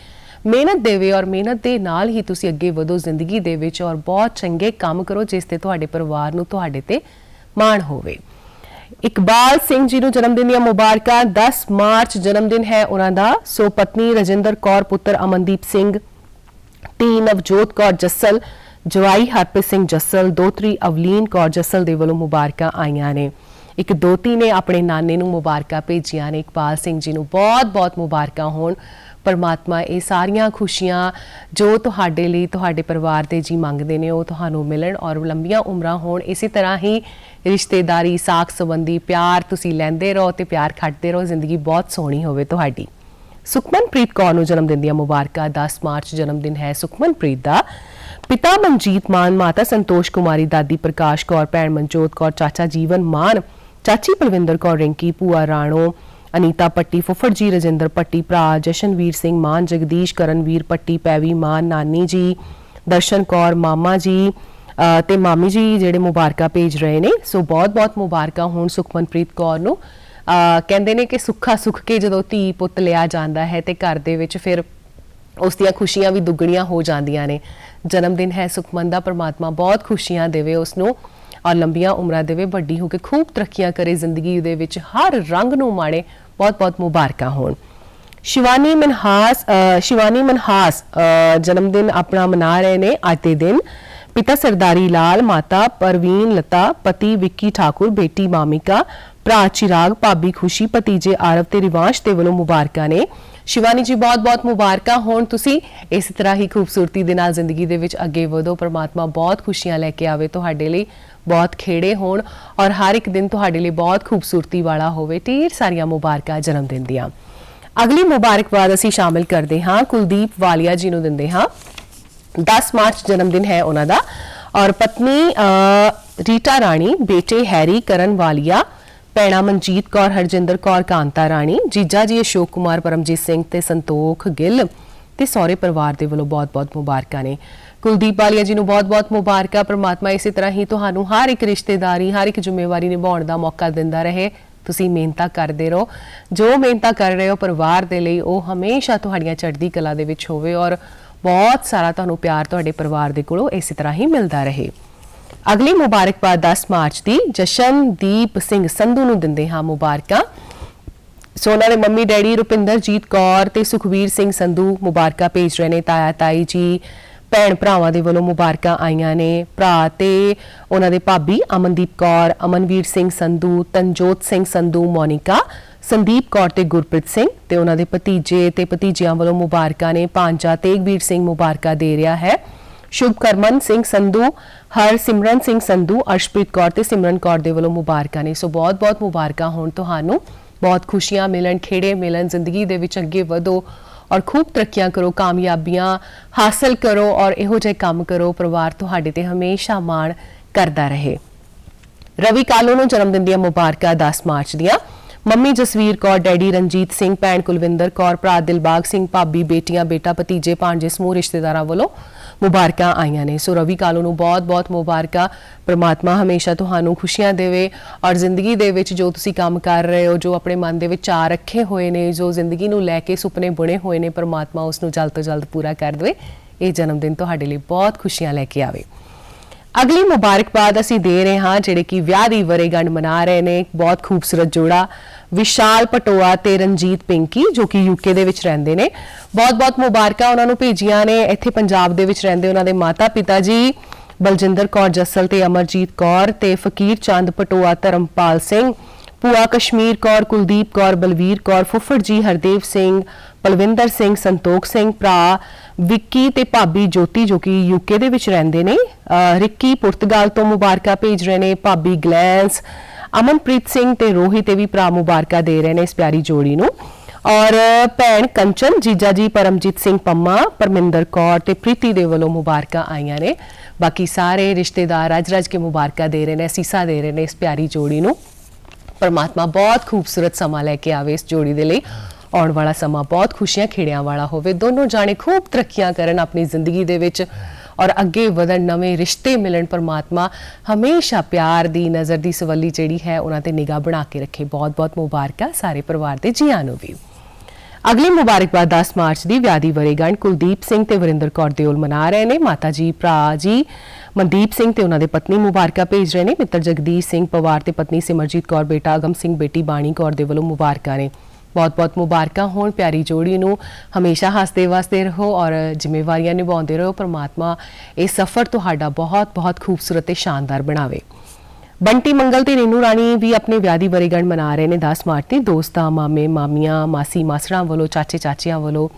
Speaker 1: ਮਿਹਨਤ ਦੇਵੇ ਔਰ ਮਿਹਨਤ ਦੇ ਨਾਲ ਹੀ ਤੁਸੀਂ ਅੱਗੇ ਵਧੋ, ਜ਼ਿੰਦਗੀ ਦੇ ਵਿੱਚ ਔਰ ਬਹੁਤ ਚੰਗੇ ਕੰਮ ਕਰੋ ਜਿਸ ਤੇ ਤੁਹਾਡੇ ਪਰਿਵਾਰ ਨੂੰ ਤੁਹਾਡੇ ਤੇ ਮਾਣ ਹੋਵੇ। ਇਕਬਾਲ ਸਿੰਘ ਜੀ ਨੂੰ ਜਨਮ ਦਿਨ ਦੀਆਂ ਮੁਬਾਰਕਾਂ 10 ਮਾਰਚ ਜਨਮ ਦਿਨ ਹੈ ਉਹਨਾਂ ਦਾ, ਸੋ ਪਤਨੀ ਰਜਿੰਦਰ ਕੌਰ, ਪੁੱਤਰ ਅਮਨਦੀਪ ਸਿੰਘ, ਧੀ ਨਵਜੋਤ ਕੌਰ ਜੱਸਲ, ਜਵਾਈ ਹਰਪ੍ਰੀਤ ਸਿੰਘ ਜੱਸਲ, ਦੋਤਰੀ ਅਵਲੀਨ ਕੌਰ ਜੱਸਲ ਦੇ ਵੱਲੋਂ ਮੁਬਾਰਕਾਂ ਆਈਆਂ ਨੇ। ਇੱਕ ਦੋਤੀ ਨੇ ਆਪਣੇ ਨਾਨੇ ਨੂੰ ਮੁਬਾਰਕਾਂ ਭੇਜੀਆਂ ਨੇ। ਇਕਬਾਲ ਸਿੰਘ ਜੀ ਨੂੰ ਬਹੁਤ-ਬਹੁਤ ਮੁਬਾਰਕਾਂ ਹੋਣ। ਪਰਮਾਤਮਾ ਇਹ ਸਾਰੀਆਂ ਖੁਸ਼ੀਆਂ ਜੋ ਤੁਹਾਡੇ ਲਈ, ਤੁਹਾਡੇ ਪਰਿਵਾਰ ਦੇ ਜੀ ਮੰਗਦੇ ਨੇ, ਉਹ ਤੁਹਾਨੂੰ ਮਿਲਣ ਔਰ ਲੰਬੀਆਂ ਉਮਰਾਂ ਹੋਣ। ਇਸੇ ਤਰ੍ਹਾਂ ਹੀ ਰਿਸ਼ਤੇਦਾਰੀ, ਸਾਖ ਸੰਬੰਧੀ ਪਿਆਰ ਤੁਸੀਂ ਲੈਂਦੇ ਰਹੋ ਤੇ ਪਿਆਰ ਖੱਟਦੇ ਰਹੋ, ਜ਼ਿੰਦਗੀ ਬਹੁਤ ਸੋਹਣੀ ਹੋਵੇ ਤੁਹਾਡੀ। ਸੁਖਮਨਪ੍ਰੀਤ ਕੌਰ ਨੂੰ ਜਨਮ ਦਿਨ ਦੀਆਂ ਮੁਬਾਰਕਾਂ 10 ਮਾਰਚ ਜਨਮ ਦਿਨ ਹੈ ਸੁਖਮਨਪ੍ਰੀਤ ਦਾ। ਪਿਤਾ ਮਨਜੀਤ ਮਾਨ, ਮਾਤਾ ਸੰਤੋਸ਼ ਕੁਮਾਰੀ, ਦਾਦੀ ਪ੍ਰਕਾਸ਼ ਕੌਰ, ਭੈਣ ਮਨਜੋਤ ਕੌਰ, ਚਾਚਾ ਜੀਵਨ ਮਾਨ, ਚਾਚੀ ਪਲਵਿੰਦਰ ਕੌਰ, ਰਿੰਕੀ ਭੂਆ ਰਾਣੋ ਅਨੀਤਾ ਪੱਟੀ ਫੁੱਫੜ ਜੀ ਰਜਿੰਦਰ ਪੱਟੀ ਭਰਾ ਜਸ਼ਨਵੀਰ ਸਿੰਘ ਮਾਨ ਜਗਦੀਸ਼ ਕਰਨਵੀਰ ਪੱਟੀ ਪੈਵੀ ਮਾਨ ਨਾਨੀ ਜੀ ਦਰਸ਼ਨ ਕੌਰ ਮਾਮਾ ਜੀ ਅ, ਤੇ ਮਾਮੀ ਜੀ ਜਿਹੜੇ ਮੁਬਾਰਕਾਂ ਭੇਜ ਰਹੇ ਨੇ। ਸੋ ਬਹੁਤ-ਬਹੁਤ ਮੁਬਾਰਕਾਂ ਹੋਣ ਸੁਖਮਨਪ੍ਰੀਤ ਕੌਰ ਨੂੰ। ਕਹਿੰਦੇ ਨੇ ਕਿ ਸੁੱਖਾ ਸੁੱਖ ਕੇ ਜਦੋਂ ਧੀ ਪੁੱਤ ਲਿਆ ਜਾਂਦਾ ਹੈ ਤੇ ਘਰ ਦੇ ਵਿੱਚ ਫਿਰ ਉਸ ਦੀਆਂ ਖੁਸ਼ੀਆਂ ਵੀ ਦੁੱਗਣੀਆਂ ਹੋ ਜਾਂਦੀਆਂ ਨੇ। ਜਨਮ ਦਿਨ ਹੈ ਸੁਖਮਨ ਦਾ ਪ੍ਰਮਾਤਮਾ ਬਹੁਤ ਖੁਸ਼ੀਆਂ ਦੇਵੇ ਉਸ ਨੂੰ। ਔਰ ਲੰਬੀਆਂ ਉਮਰਾਂ ਦੇਵੇ ਵੱਡੀ ਹੋ ਕੇ ਖੂਬ ਤਰੱਕੀਆਂ ਕਰੇ ਜ਼ਿੰਦਗੀ ਦੇ ਵਿੱਚ ਹਰ ਰੰਗ ਨੂੰ ਮਾਣੇ, ਬਹੁਤ-ਬਹੁਤ ਮੁਬਾਰਕਾਂ ਹੋਣ। ਸ਼ਿਵਾਨੀ ਮਨਹਾਸ ਸ਼ਿਵਾਨੀ ਮਨਹਾਸ ਜਨਮ ਦਿਨ ਆਪਣਾ ਮਨਾ ਰਹੇ ਨੇ ਅੱਜ ਦੇ ਦਿਨ। ਪਿਤਾ ਸਰਦਾਰੀ ਲਾਲ, ਮਾਤਾ ਪਰਵੀਨ ਲਤਾ, ਪਤੀ ਵਿੱਕੀ ਠਾਕੁਰ, ਬੇਟੀ ਮਾਮਿਕਾ, ਭਰਾ ਚਿਰਾਗ, ਭਾਬੀ ਖੁਸ਼ੀ, ਭਤੀਜੇ ਆਰਵ ਤੇ ਰਿਵਾਂਸ਼ ਦੇ ਵੱਲੋਂ ਮੁਬਾਰਕਾਂ ਨੇ। ਸ਼ਿਵਾਨੀ ਜੀ ਬਹੁਤ-ਬਹੁਤ ਮੁਬਾਰਕਾਂ ਹੋਣ। ਤੁਸੀਂ ਇਸ ਤਰ੍ਹਾਂ ਹੀ ਖੂਬਸੂਰਤੀ ਦੇ ਨਾਲ ਜ਼ਿੰਦਗੀ ਦੇ ਵਿੱਚ ਅੱਗੇ ਵਧੋ, ਪਰਮਾਤਮਾ ਬਹੁਤ ਖੁਸ਼ੀਆਂ ਲੈ ਕੇ ਆਵੇ ਤੁਹਾਡੇ ਲਈ। ਬਹੁਤ ਖੇੜੇ ਹੋਣ ਔਰ ਹਰ ਇੱਕ ਦਿਨ ਤੁਹਾਡੇ ਲਈ ਬਹੁਤ ਖੂਬਸੂਰਤੀ ਵਾਲਾ ਹੋਵੇ। ਢੇਰ ਸਾਰੀਆਂ ਮੁਬਾਰਕਾਂ ਜਨਮ ਦਿਨ ਦੀਆਂ। ਅਗਲੀ ਮੁਬਾਰਕਬਾਦ ਅਸੀਂ ਸ਼ਾਮਿਲ ਕਰਦੇ ਹਾਂ। ਕੁਲਦੀਪ ਵਾਲੀਆ ਜੀ ਨੂੰ ਦਿੰਦੇ ਹਾਂ। 10 ਮਾਰਚ ਜਨਮ ਦਿਨ ਹੈ ਉਹਨਾਂ ਦਾ ਔਰ ਪਤਨੀ ਰੀਟਾ ਰਾਣੀ, ਬੇਟੇ ਹੈਰੀ, ਕਰਨ ਵਾਲੀਆ ਪੈਣਾ ਮਨਜੀਤ ਕੌਰ, ਹਰਜਿੰਦਰ ਕੌਰ, ਕਾਂਤਾ ਰਾਣੀ, ਜੀਜਾ ਜੀ ਅਸ਼ੋਕ ਕੁਮਾਰ, ਪਰਮਜੀਤ ਸਿੰਘ ਤੇ ਸੰਤੋਖ ਗਿੱਲ ਤੇ ਸਹੁਰੇ ਪਰਿਵਾਰ ਦੇ ਵੱਲੋਂ ਬਹੁਤ-ਬਹੁਤ ਮੁਬਾਰਕਾਂ ਨੇ। ਕੁਲਦੀਪ ਵਾਲੀਆ ਜੀ ਨੂੰ ਬਹੁਤ-ਬਹੁਤ ਮੁਬਾਰਕਾਂ। ਪ੍ਰਮਾਤਮਾ ਇਸੇ ਤਰ੍ਹਾਂ ਹੀ ਤੁਹਾਨੂੰ ਹਰ ਇੱਕ ਰਿਸ਼ਤੇਦਾਰੀ, ਹਰ ਇੱਕ ਜ਼ਿੰਮੇਵਾਰੀ ਨਿਭਾਉਣ ਦਾ ਮੌਕਾ ਦਿੰਦਾ ਰਹੇ। ਤੁਸੀਂ ਮਿਹਨਤਾਂ ਕਰਦੇ ਰਹੋ। ਜੋ ਮਿਹਨਤਾਂ ਕਰ ਰਹੇ ਹੋ ਪਰਿਵਾਰ ਦੇ ਲਈ, ਉਹ ਹਮੇਸ਼ਾ ਤੁਹਾਡੀਆਂ ਚੜ੍ਹਦੀ ਕਲਾ ਦੇ ਵਿੱਚ ਹੋਵੇ ਔਰ ਬਹੁਤ ਸਾਰਾ ਤੁਹਾਨੂੰ ਪਿਆਰ ਤੁਹਾਡੇ ਪਰਿਵਾਰ ਦੇ ਕੋਲੋਂ ਇਸੇ ਤਰ੍ਹਾਂ ਹੀ ਮਿਲਦਾ ਰਹੇ। ਅਗਲੀ ਮੁਬਾਰਕਬਾਦ 10 ਮਾਰਚ ਦੀ ਜਸ਼ਨਦੀਪ ਸਿੰਘ ਸੰਧੂ ਨੂੰ ਦਿੰਦੇ ਹਾਂ ਮੁਬਾਰਕਾਂ। ਸੋ ਉਹਨਾਂ ਦੇ ਮੰਮੀ ਡੈਡੀ ਰੁਪਿੰਦਰਜੀਤ ਕੌਰ ਤੇ ਸੁਖਵੀਰ ਸਿੰਘ ਸੰਧੂ ਮੁਬਾਰਕਾਂ ਭੇਜ ਰਹੇ ਨੇ ਤਾਇਆ ਤਾਈ ਜੀ ਭੈਣ ਭਰਾਵਾਂ ਦੇ ਵੱਲੋਂ ਮੁਬਾਰਕਾਂ ਆਈਆਂ ਨੇ। ਭਰਾ ਤੇ ਉਹਨਾਂ ਦੇ ਭਾਬੀ ਅਮਨਦੀਪ ਕੌਰ, ਅਮਨਵੀਰ ਸਿੰਘ ਸੰਧੂ, ਤਨਜੋਤ ਸਿੰਘ ਸੰਧੂ, ਮੋਨਿਕਾ, ਸੰਦੀਪ ਕੌਰ ਤੇ ਗੁਰਪ੍ਰੀਤ ਸਿੰਘ ਤੇ ਉਹਨਾਂ ਦੇ ਭਤੀਜੇ ਤੇ ਭਤੀਜਿਆਂ ਵੱਲੋਂ ਮੁਬਾਰਕਾਂ ਨੇ। ਭਾਂਜਾ ਤੇਗਵੀਰ ਸਿੰਘ ਮੁਬਾਰਕਾਂ ਦੇ ਰਿਹਾ ਹੈ। ਸ਼ੁਭਕਰਮਨ ਸਿੰਘ ਸੰਧੂ ਹਰ ਸਿਮਰਨ ਸਿੰਘ ਸੰਧੂ, ਅਰਸ਼ਪ੍ਰੀਤ ਕੌਰ ਤੇ ਸਿਮਰਨ ਕੌਰ ਦੇ ਵੱਲੋਂ ਮੁਬਾਰਕਾਂ ਨੇ। ਸੋ ਬਹੁਤ-ਬਹੁਤ ਮੁਬਾਰਕਾਂ ਹੋਣ ਤੁਹਾਨੂੰ। ਬਹੁਤ ਖੁਸ਼ੀਆਂ ਮਿਲਣ, ਖੇੜੇ ਮਿਲਣ, ਜ਼ਿੰਦਗੀ ਦੇ ਵਿੱਚ ਅੱਗੇ ਵਧੋ। ਔਰ ਖੂਬ ਤਰੱਕੀਆਂ ਕਰੋ, ਕਾਮਯਾਬੀਆਂ ਹਾਸਲ ਕਰੋ ਔਰ ਇਹੋ ਜਿਹੇ ਕੰਮ ਕਰੋ, ਪਰਿਵਾਰ ਤੁਹਾਡੇ ਤੇ ਹਮੇਸ਼ਾ ਮਾਣ ਕਰਦਾ ਰਹੇ। ਰਵੀ ਕਾਲੋ ਨੂੰ ਜਨਮ ਦਿਨ ਦੀਆਂ ਮੁਬਾਰਕਾਂ 10 ਮਾਰਚ ਦੀਆਂ। ਮੰਮੀ ਜਸਵੀਰ ਕੌਰ, ਡੈਡੀ ਰਣਜੀਤ ਸਿੰਘ, ਭੈਣ ਕੁਲਵਿੰਦਰ ਕੌਰ, ਭਰਾ ਦਿਲਬਾਗ ਸਿੰਘ, ਭਾਬੀ, ਬੇਟੀਆਂ, ਬੇਟਾ ਭਤੀਜੇ ਭਾਂਜੇ ਸਮੂਹ, ਰਿਸ਼ਤੇਦਾਰਾਂ ਵੱਲੋਂ ਮੁਬਾਰਕਾਂ ਆਈਆਂ ਨੇ। ਸੋ ਰਵੀ ਕਾਲੋ ਨੂੰ ਬਹੁਤ-ਬਹੁਤ ਮੁਬਾਰਕਾਂ। ਪ੍ਰਮਾਤਮਾ ਹਮੇਸ਼ਾ ਤੁਹਾਨੂੰ ਖੁਸ਼ੀਆਂ ਦੇਵੇ ਔਰ ਜ਼ਿੰਦਗੀ ਦੇ ਵਿੱਚ ਜੋ ਤੁਸੀਂ ਕੰਮ ਕਰ ਰਹੇ ਹੋ, ਜੋ ਆਪਣੇ ਮਨ ਦੇ ਵਿੱਚ ਚਾਹ ਰੱਖੇ ਹੋਏ ਨੇ, ਜੋ ਜ਼ਿੰਦਗੀ ਨੂੰ ਲੈ ਕੇ ਸੁਪਨੇ ਬੁਣੇ ਹੋਏ ਨੇ, ਪ੍ਰਮਾਤਮਾ ਉਸ ਨੂੰ ਜਲਦ ਤੋਂ ਜਲਦ ਪੂਰਾ ਕਰ ਦੇਵੇ। ਇਹ ਜਨਮ ਦਿਨ ਤੁਹਾਡੇ ਲਈ ਬਹੁਤ ਖੁਸ਼ੀਆਂ ਲੈ ਕੇ ਆਵੇ। ਅਗਲੀ ਮੁਬਾਰਕਬਾਦ ਅਸੀਂ ਦੇ ਰਹੇ ਹਾਂ, ਜਿਹੜੇ ਕਿ ਵਿਆਹ ਦੀ ਵਰੇਗੰਢ ਮਨਾ ਰਹੇ ਨੇ। ਇੱਕ ਬਹੁਤ ਖੂਬਸੂਰਤ ਜੋੜਾ। ਵਿਸ਼ਾਲ ਪਟੋਆ ਤੇ ਰਣਜੀਤ ਪਿੰਕੀ, ਜੋ ਕਿ ਯੂਕੇ ਦੇ ਵਿੱਚ ਰਹਿੰਦੇ ਨੇ। ਬਹੁਤ-ਬਹੁਤ ਮੁਬਾਰਕਾਂ ਉਹਨਾਂ ਨੂੰ ਭੇਜੀਆਂ ਨੇ। ਇੱਥੇ ਪੰਜਾਬ ਦੇ ਵਿੱਚ ਰਹਿੰਦੇ ਉਹਨਾਂ ਦੇ ਮਾਤਾ ਪਿਤਾ ਜੀ, ਬਲਜਿੰਦਰ ਕੌਰ ਜੱਸਲ ਤੇ ਅਮਰਜੀਤ ਕੌਰ ਤੇ ਫਕੀਰ ਚੰਦ ਪਟੋਆ, ਧਰਮਪਾਲ ਸਿੰਘ, ਭੂਆ ਕਸ਼ਮੀਰ ਕੌਰ, ਕੁਲਦੀਪ ਕੌਰ, ਬਲਵੀਰ ਕੌਰ, ਫੁੱਫੜ ਜੀ, ਹਰਦੇਵ ਸਿੰਘ, ਪਲਵਿੰਦਰ ਸਿੰਘ, ਸੰਤੋਖ ਸਿੰਘ, ਭਰਾ ਵਿੱਕੀ ਤੇ ਭਾਬੀ ਜੋਤੀ, ਜੋ ਕਿ ਯੂਕੇ ਦੇ ਵਿੱਚ ਰਹਿੰਦੇ ਨੇ। ਅਹ ਰਿੱਕੀ ਪੁਰਤਗਾਲ ਤੋਂ ਮੁਬਾਰਕਾਂ ਭੇਜ ਰਹੇ ਨੇ। ਭਾਬੀ ਗਲੈਂਸ ਅਮਨਪ੍ਰੀਤ ਸਿੰਘ ਤੇ ਰੋਹਿਤ ਇਹ ਵੀ ਭਰਾ ਮੁਬਾਰਕਾਂ ਦੇ ਰਹੇ ਨੇ ਇਸ ਪਿਆਰੀ ਜੋੜੀ ਨੂੰ। ਔਰ ਭੈਣ ਕੰਚਨ, ਜੀਜਾ ਜੀ ਪਰਮਜੀਤ ਸਿੰਘ ਪੰਮਾ, ਪਰਮਿੰਦਰ ਕੌਰ ਤੇ ਪ੍ਰੀਤੀ ਦੇ ਵੱਲੋਂ ਮੁਬਾਰਕਾਂ ਆਈਆਂ ਨੇ। ਬਾਕੀ ਸਾਰੇ ਰਿਸ਼ਤੇਦਾਰ ਰੱਜ ਰੱਜ ਕੇ ਮੁਬਾਰਕਾਂ ਦੇ ਰਹੇ ਨੇ, ਸੀਸਾ ਦੇ ਰਹੇ ਨੇ ਇਸ ਪਿਆਰੀ ਜੋੜੀ ਨੂੰ। ਪਰਮਾਤਮਾ ਬਹੁਤ ਖੂਬਸੂਰਤ ਸਮਾਂ ਲੈ ਕੇ ਆਵੇ ਇਸ ਜੋੜੀ ਦੇ ਲਈ। ਆਉਣ ਵਾਲਾ ਸਮਾਂ ਬਹੁਤ ਖੁਸ਼ੀਆਂ ਖੇੜਿਆਂ ਵਾਲਾ ਹੋਵੇ। ਦੋਨੋਂ ਜਾਣੇ ਖੂਬ ਤਰੱਕੀਆਂ ਕਰਨ ਆਪਣੀ ਜ਼ਿੰਦਗੀ ਦੇ ਵਿੱਚ। ਔਰ ਅੱਗੇ ਵਧਣ ਨਵੇਂ ਰਿਸ਼ਤੇ ਮਿਲਣ ਪਰਮਾਤਮਾ ਹਮੇਸ਼ਾ ਪਿਆਰ ਦੀ ਨਜ਼ਰ ਦੀ ਸਵੱਲੀ ਜਿਹੜੀ ਹੈ ਉਹਨਾਂ ਤੇ ਨਿਗਾਹ ਬਣਾ ਕੇ ਰੱਖੇ। ਬਹੁਤ-ਬਹੁਤ ਮੁਬਾਰਕਾਂ ਸਾਰੇ ਪਰਿਵਾਰ ਦੇ ਜੀਆਂ ਨੂੰ ਵੀ। ਅਗਲੀ ਮੁਬਾਰਕਬਾਦ 10 ਮਾਰਚ ਦੀ ਵਿਆਹ ਦੀ ਵਰੇਗੰਢ ਕੁਲਦੀਪ ਸਿੰਘ ਤੇ ਵਰਿੰਦਰ ਕੌਰ ਦਿਓਲ ਮਨਾ ਰਹੇ ਨੇ। ਮਾਤਾ ਜੀ, ਭਰਾ ਜੀ ਮਨਦੀਪ ਸਿੰਘ ਤੇ ਉਹਨਾਂ ਦੇ ਪਤਨੀ ਮੁਬਾਰਕਾਂ ਭੇਜ ਰਹੇ ਨੇ। ਮਿੱਤਰ ਜਗਦੀਸ਼ ਸਿੰਘ ਪਵਾਰ ਤੇ ਪਤਨੀ ਸਿਮਰਜੀਤ ਕੌਰ, ਬੇਟਾ ਅਗਮ ਸਿੰਘ, ਬੇਟੀ ਬਾਣੀ ਕੌਰ ਦੇ ਵੱਲੋਂ ਮੁਬਾਰਕਾਂ ਨੇ। ਬਹੁਤ-ਬਹੁਤ ਮੁਬਾਰਕਾਂ ਹੋਣ। ਪਿਆਰੀ ਜੋੜੀ ਨੂੰ ਹਮੇਸ਼ਾ ਹੱਸਦੇ ਵਸਦੇ ਰਹੋ ਔਰ ਜ਼ਿੰਮੇਵਾਰੀਆਂ ਨਿਭਾਉਂਦੇ ਰਹੋ। ਪਰਮਾਤਮਾ ਇਹ ਸਫ਼ਰ ਤੁਹਾਡਾ ਬਹੁਤ-ਬਹੁਤ ਖੂਬਸੂਰਤ ਤੇ ਸ਼ਾਨਦਾਰ ਬਣਾਵੇ। ਬੰਟੀ ਮੰਗਲ ਤੇ ਰੇਨੂ ਰਾਣੀ ਵੀ ਆਪਣੇ ਵਿਆਹ ਦੀ ਵਰੇਗੰਢ ਮਨਾ ਰਹੇ ਨੇ। 10 ਮਾਰਚ ਤੇ ਦੋਸਤਾਂ, ਮਾਮੇ, ਮਾਮੀਆਂ, ਮਾਸੀ, ਮਾਸੜਾਂ ਵੱਲੋਂ, ਚਾਚੇ, ਚਾਚੀਆਂ ਵੱਲੋਂ,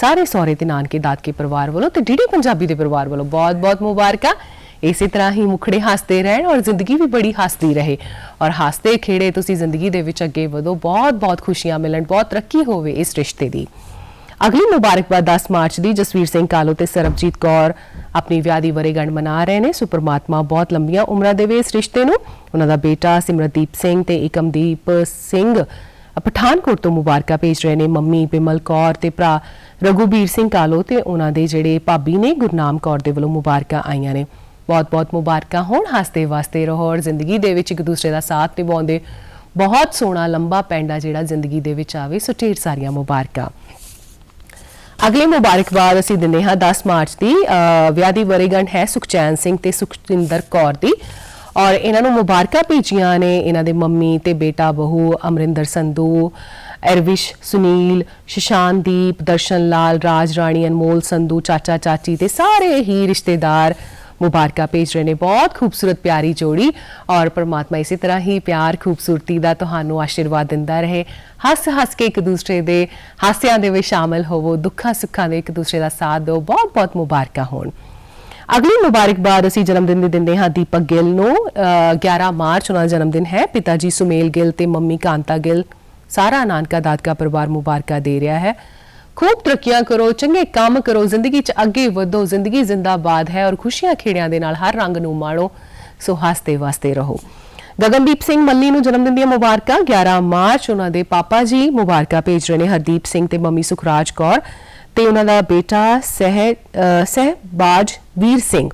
Speaker 1: ਸਾਰੇ ਸਹੁਰੇ ਤੇ ਨਾਨਕੇ, ਦਾਦਕੇ ਪਰਿਵਾਰ ਵੱਲੋਂ ਤੇ ਡੀਡੀ ਪੰਜਾਬੀ ਦੇ ਪਰਿਵਾਰ ਵੱਲੋਂ ਬਹੁਤ-ਬਹੁਤ ਮੁਬਾਰਕਾਂ। ਇਸੇ ਤਰ੍ਹਾਂ ਹੀ ਮੁਖੜੇ ਹੱਸਦੇ ਰਹਿਣ ਔਰ ਜ਼ਿੰਦਗੀ ਵੀ ਬੜੀ ਹੱਸਦੀ ਰਹੇ। ਔਰ ਹੱਸਦੇ ਖੇੜੇ ਤੁਸੀਂ ਜ਼ਿੰਦਗੀ ਦੇ ਵਿੱਚ ਅੱਗੇ ਵਧੋ ਬਹੁਤ-ਬਹੁਤ ਖੁਸ਼ੀਆਂ ਮਿਲਣ, ਬਹੁਤ ਤਰੱਕੀ ਹੋਵੇ ਇਸ ਰਿਸ਼ਤੇ ਦੀ। ਅਗਲੀ ਮੁਬਾਰਕਬਾਦ 10 ਮਾਰਚ ਦੀ ਜਸਵੀਰ ਸਿੰਘ ਕਾਲੋ ਤੇ ਸਰਬਜੀਤ ਕੌਰ ਆਪਣੀ ਵਿਆਹ ਦੀ ਵਰੇਗੰਢ ਮਨਾ ਰਹੇ ਨੇ। ਸੋ ਪ੍ਰਮਾਤਮਾ ਬਹੁਤ ਲੰਬੀਆਂ ਉਮਰਾਂ ਦੇਵੇ ਇਸ ਰਿਸ਼ਤੇ ਨੂੰ। ਉਹਨਾਂ ਦਾ ਬੇਟਾ ਸਿਮਰਦੀਪ ਸਿੰਘ ਤੇ ਇਕਮਦੀਪ ਸਿੰਘ ਪਠਾਨਕੋਟ ਤੋਂ ਮੁਬਾਰਕਾਂ ਭੇਜ ਰਹੇ ਨੇ। ਮੰਮੀ ਬਿਮਲ ਕੌਰ ਤੇ ਭਰਾ ਰਘੂਬੀਰ ਸਿੰਘ ਕਾਲੋ ਤੇ ਉਹਨਾਂ ਦੇ ਜਿਹੜੇ ਭਾਬੀ ਨੇ ਗੁਰਨਾਮ ਕੌਰ ਦੇ ਵੱਲੋਂ ਮੁਬਾਰਕਾਂ ਆਈਆਂ ਨੇ। ਬਹੁਤ-ਬਹੁਤ ਮੁਬਾਰਕਾਂ ਹੋਣ, ਹੱਸਦੇ ਵਾਸਤੇ ਰਹੋ ਔਰ ਜ਼ਿੰਦਗੀ ਦੇ ਵਿੱਚ ਇੱਕ ਦੂਸਰੇ ਦਾ ਸਾਥ ਨਿਭਾਉਂਦੇ ਬਹੁਤ ਸੋਹਣਾ ਲੰਬਾ ਪੈਂਡਾ ਜਿਹੜਾ ਜ਼ਿੰਦਗੀ ਦੇ ਵਿੱਚ ਆਵੇ, ਸੋ ਢੇਰ ਸਾਰੀਆਂ ਮੁਬਾਰਕਾਂ। ਅਗਲੀ ਮੁਬਾਰਕਬਾਦ ਅਸੀਂ ਦਿੰਦੇ ਹਾਂ 10 ਮਾਰਚ ਦੀ ਵਿਆਹ ਦੀ ਵਰੇਗੰਢ ਹੈ ਸੁਖਚੈਨ ਸਿੰਘ ਤੇ ਸੁਖਜਿੰਦਰ ਕੌਰ ਦੀ। ਔਰ ਇਹਨਾਂ ਨੂੰ ਮੁਬਾਰਕਾਂ ਭੇਜੀਆਂ ਨੇ, ਇਹਨਾਂ ਦੇ ਮੰਮੀ ਤੇ ਬੇਟਾ ਬਹੂ ਅਮਰਿੰਦਰ ਸੰਧੂ ਐਰਵਿਸ਼ ਸੁਨੀਲ, ਸ਼ਸ਼ਾਨਦੀਪ ਦਰਸ਼ਨ ਲਾਲ ਰਾਜ ਰਾਣੀ, ਅਨਮੋਲ ਸੰਧੂ, ਚਾਚਾ ਚਾਚੀ ਤੇ ਸਾਰੇ ਹੀ ਰਿਸ਼ਤੇਦਾਰ ਮੁਬਾਰਕਾਂ ਭੇਜ ਰਹੇ ਨੇ। ਬਹੁਤ ਖੂਬਸੂਰਤ ਪਿਆਰੀ ਜੋੜੀ ਔਰ ਪਰਮਾਤਮਾ ਇਸੇ ਤਰ੍ਹਾਂ ਹੀ ਪਿਆਰ, ਖੂਬਸੂਰਤੀ ਦਾ ਤੁਹਾਨੂੰ ਆਸ਼ੀਰਵਾਦ ਦਿੰਦਾ ਰਹੇ। ਹੱਸ ਹੱਸ ਕੇ ਇੱਕ ਦੂਸਰੇ ਦੇ ਹਾਸਿਆਂ ਦੇ ਵਿੱਚ ਸ਼ਾਮਲ ਹੋਵੋ, ਦੁੱਖਾਂ ਸੁੱਖਾਂ ਦੇ ਇੱਕ ਦੂਸਰੇ ਦਾ ਸਾਥ ਦਿਓ। ਬਹੁਤ ਬਹੁਤ ਮੁਬਾਰਕਾਂ ਹੋਣ। ਅਗਲੀ ਮੁਬਾਰਕਬਾਦ ਅਸੀਂ ਜਨਮ ਦਿਨ ਦੇ ਦਿੰਦੇ ਹਾਂ ਦੀਪਕ ਗਿੱਲ ਨੂੰ। ਅਹ 11 ਮਾਰਚ ਉਹਨਾਂ ਦਾ ਜਨਮ ਦਿਨ ਹੈ। ਪਿਤਾ ਜੀ ਸੁਮੇਲ ਗਿੱਲ ਤੇ ਮੰਮੀ ਕਾਂਤਾ ਗਿੱਲ। ਸਾਰਾ ਨਾਨਕਾ ਦਾਦਕਾ ਪਰਿਵਾਰ ਮੁਬਾਰਕਾਂ ਦੇ ਰਿਹਾ ਹੈ। ਖੂਬ ਤਰੱਕੀਆਂ ਕਰੋ, ਚੰਗੇ ਕੰਮ ਕਰੋ, ਜ਼ਿੰਦਗੀ 'ਚ ਅੱਗੇ ਵਧੋ, ਜ਼ਿੰਦਗੀ ਜ਼ਿੰਦਾਬਾਦ ਹੈ ਔਰ ਖੁਸ਼ੀਆਂ ਖੇੜਿਆਂ ਦੇ ਨਾਲ ਹਰ ਰੰਗ ਨੂੰ ਮਾਣੋ, ਸੋ ਹੱਸਦੇ ਵਸਦੇ ਰਹੋ। ਗਗਨਦੀਪ ਸਿੰਘ ਮੱਲੀ ਨੂੰ ਜਨਮ ਦਿਨ ਦੀਆਂ ਮੁਬਾਰਕਾਂ 11 ਮਾਰਚ ਉਹਨਾਂ ਦੇ ਪਾਪਾ ਜੀ ਮੁਬਾਰਕਾਂ ਭੇਜ ਰਹੇ ਨੇ, ਹਰਦੀਪ ਸਿੰਘ ਤੇ ਮੰਮੀ ਸੁਖਰਾਜ ਕੌਰ ਤੇ ਉਹਨਾਂ ਦਾ ਬੇਟਾ ਸਹਿ, ਅਹ ਸਹਿਬਾਜ ਵੀਰ ਸਿੰਘ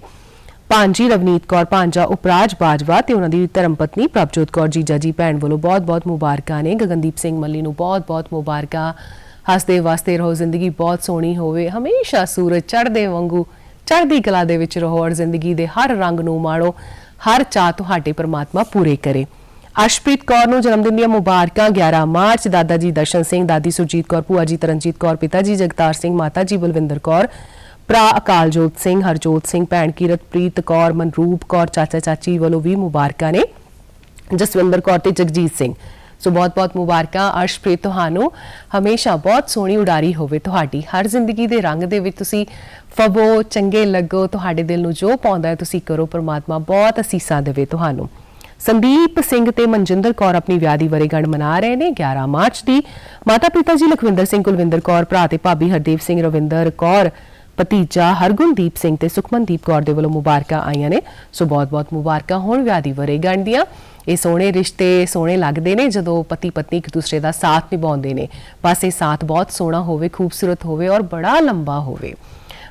Speaker 1: ਭਾਂਜੀ ਰਵਨੀਤ ਕੌਰ ਭਾਂਜਾ ਉਪਰਾਜ ਬਾਜਵਾ ਤੇ ਉਹਨਾਂ ਦੀ ਧਰਮ ਪਤਨੀ ਪ੍ਰਭਜੋਤ ਕੌਰ ਜੀਜਾ ਜੀ ਭੈਣ ਵੱਲੋਂ ਬਹੁਤ-ਬਹੁਤ ਮੁਬਾਰਕਾਂ ਨੇ। ਗਗਨਦੀਪ ਸਿੰਘ ਮੱਲੀ ਨੂੰ ਬਹੁਤ-ਬਹੁਤ ਮੁਬਾਰਕਾਂ। ਹੱਸਦੇ ਵਸਦੇ ਰਹੋ, ਜ਼ਿੰਦਗੀ ਬਹੁਤ ਸੋਹਣੀ ਹੋਵੇ। ਹਮੇਸ਼ਾ ਸੂਰਜ ਚੜ੍ਹਦੇ ਵਾਂਗੂ, ਚੜ੍ਹਦੀ ਕਲਾ ਦੇ ਵਿੱਚ ਰਹੋ ਔਰ ਜ਼ਿੰਦਗੀ ਦੇ ਹਰ ਰੰਗ ਨੂੰ ਮਾਣੋ। ਹਰ ਚਾਹ ਤੁਹਾਡੇ ਪ੍ਰਮਾਤਮਾ ਪੂਰੇ ਕਰੇ। ਅਸ਼ਪ੍ਰੀਤ ਕੌਰ ਨੂੰ ਜਨਮ ਦਿਨ ਦੀਆਂ ਮੁਬਾਰਕਾਂ 11 ਮਾਰਚ, ਦਾਦਾ ਜੀ ਦਰਸ਼ਨ ਸਿੰਘ, ਦਾਦੀ ਸੁਰਜੀਤ ਕੌਰ, ਭੂਆ ਜੀ ਤਰਨਜੀਤ ਕੌਰ, ਪਿਤਾ ਜੀ ਜਗਤਾਰ ਸਿੰਘ, ਮਾਤਾ ਜੀ ਬਲਵਿੰਦਰ ਕੌਰ, ਭਰਾ ਅਕਾਲਜੋਤ ਸਿੰਘ, ਹਰਜੋਤ ਸਿੰਘ, ਭੈਣ ਕੀਰਤਪ੍ਰੀਤ ਕੌਰ, ਮਨਰੂਪ ਕੌਰ ਚਾਚਾ ਚਾਚੀ ਵੱਲੋਂ ਵੀ ਮੁਬਾਰਕਾਂ ਨੇ। ਜਸਵਿੰਦਰ ਕੌਰ ਤੇ ਜਗਜੀਤ ਸਿੰਘ। ਸੋ ਬਹੁਤ-ਬਹੁਤ ਮੁਬਾਰਕਾਂ ਅਰਸ਼ਪ੍ਰੀਤ ਤੁਹਾਨੂੰ। ਹਮੇਸ਼ਾ ਬਹੁਤ ਸੋਹਣੀ ਉਡਾਰੀ ਹੋਵੇ ਤੁਹਾਡੀ। ਹਰ ਜ਼ਿੰਦਗੀ ਦੇ ਰੰਗ ਦੇ ਵਿੱਚ ਤੁਸੀਂ ਫਬੋ ਚੰਗੇ ਲੱਗੋ, ਤੁਹਾਡੇ ਦਿਲ ਨੂੰ ਜੋ ਪਾਉਂਦਾ ਹੈ ਤੁਸੀਂ ਕਰੋ, ਪ੍ਰਮਾਤਮਾ ਬਹੁਤ ਅਸੀਸਾਂ ਦੇਵੇ ਤੁਹਾਨੂੰ। ਸੰਦੀਪ ਸਿੰਘ ਤੇ ਮਨਜਿੰਦਰ ਕੌਰ ਆਪਣੀ ਵਿਆਹ ਦੀ ਵਰੇਗੰਢ ਮਨਾ ਰਹੇ ਨੇ 11 ਮਾਰਚ ਦੀ। ਮਾਤਾ ਪਿਤਾ ਜੀ ਲਖਵਿੰਦਰ ਸਿੰਘ, ਕੁਲਵਿੰਦਰ ਕੌਰ, ਭਰਾ ਤੇ ਭਾਬੀ ਹਰਦੀਪ ਸਿੰਘ, ਰਵਿੰਦਰ ਕੌਰ ਭਤੀਜਾ ਹਰਗੁਣਦੀਪ ਸਿੰਘ ਤੇ ਸੁਖਮਨਦੀਪ ਕੌਰ ਦੇ ਵੱਲੋਂ ਮੁਬਾਰਕਾਂ ਆਈਆਂ ਨੇ। ਸੋ ਬਹੁਤ-ਬਹੁਤ ਮੁਬਾਰਕਾਂ ਹੋਣ, ਵਿਆਹ ਦੀ ਵਰੇਗੰਢ ਦੀਆਂ। ਇਹ ਸੋਹਣੇ ਰਿਸ਼ਤੇ ਸੋਹਣੇ ਲੱਗਦੇ ਨੇ ਜਦੋਂ ਪਤੀ ਪਤਨੀ ਇੱਕ ਦੂਸਰੇ ਦਾ ਸਾਥ ਨਿਭਾਉਂਦੇ ਨੇ। ਬਸ ਇਹ ਸਾਥ ਬਹੁਤ ਸੋਹਣਾ ਹੋਵੇ, ਖੂਬਸੂਰਤ ਹੋਵੇ ਔਰ ਬੜਾ ਲੰਬਾ ਹੋਵੇ।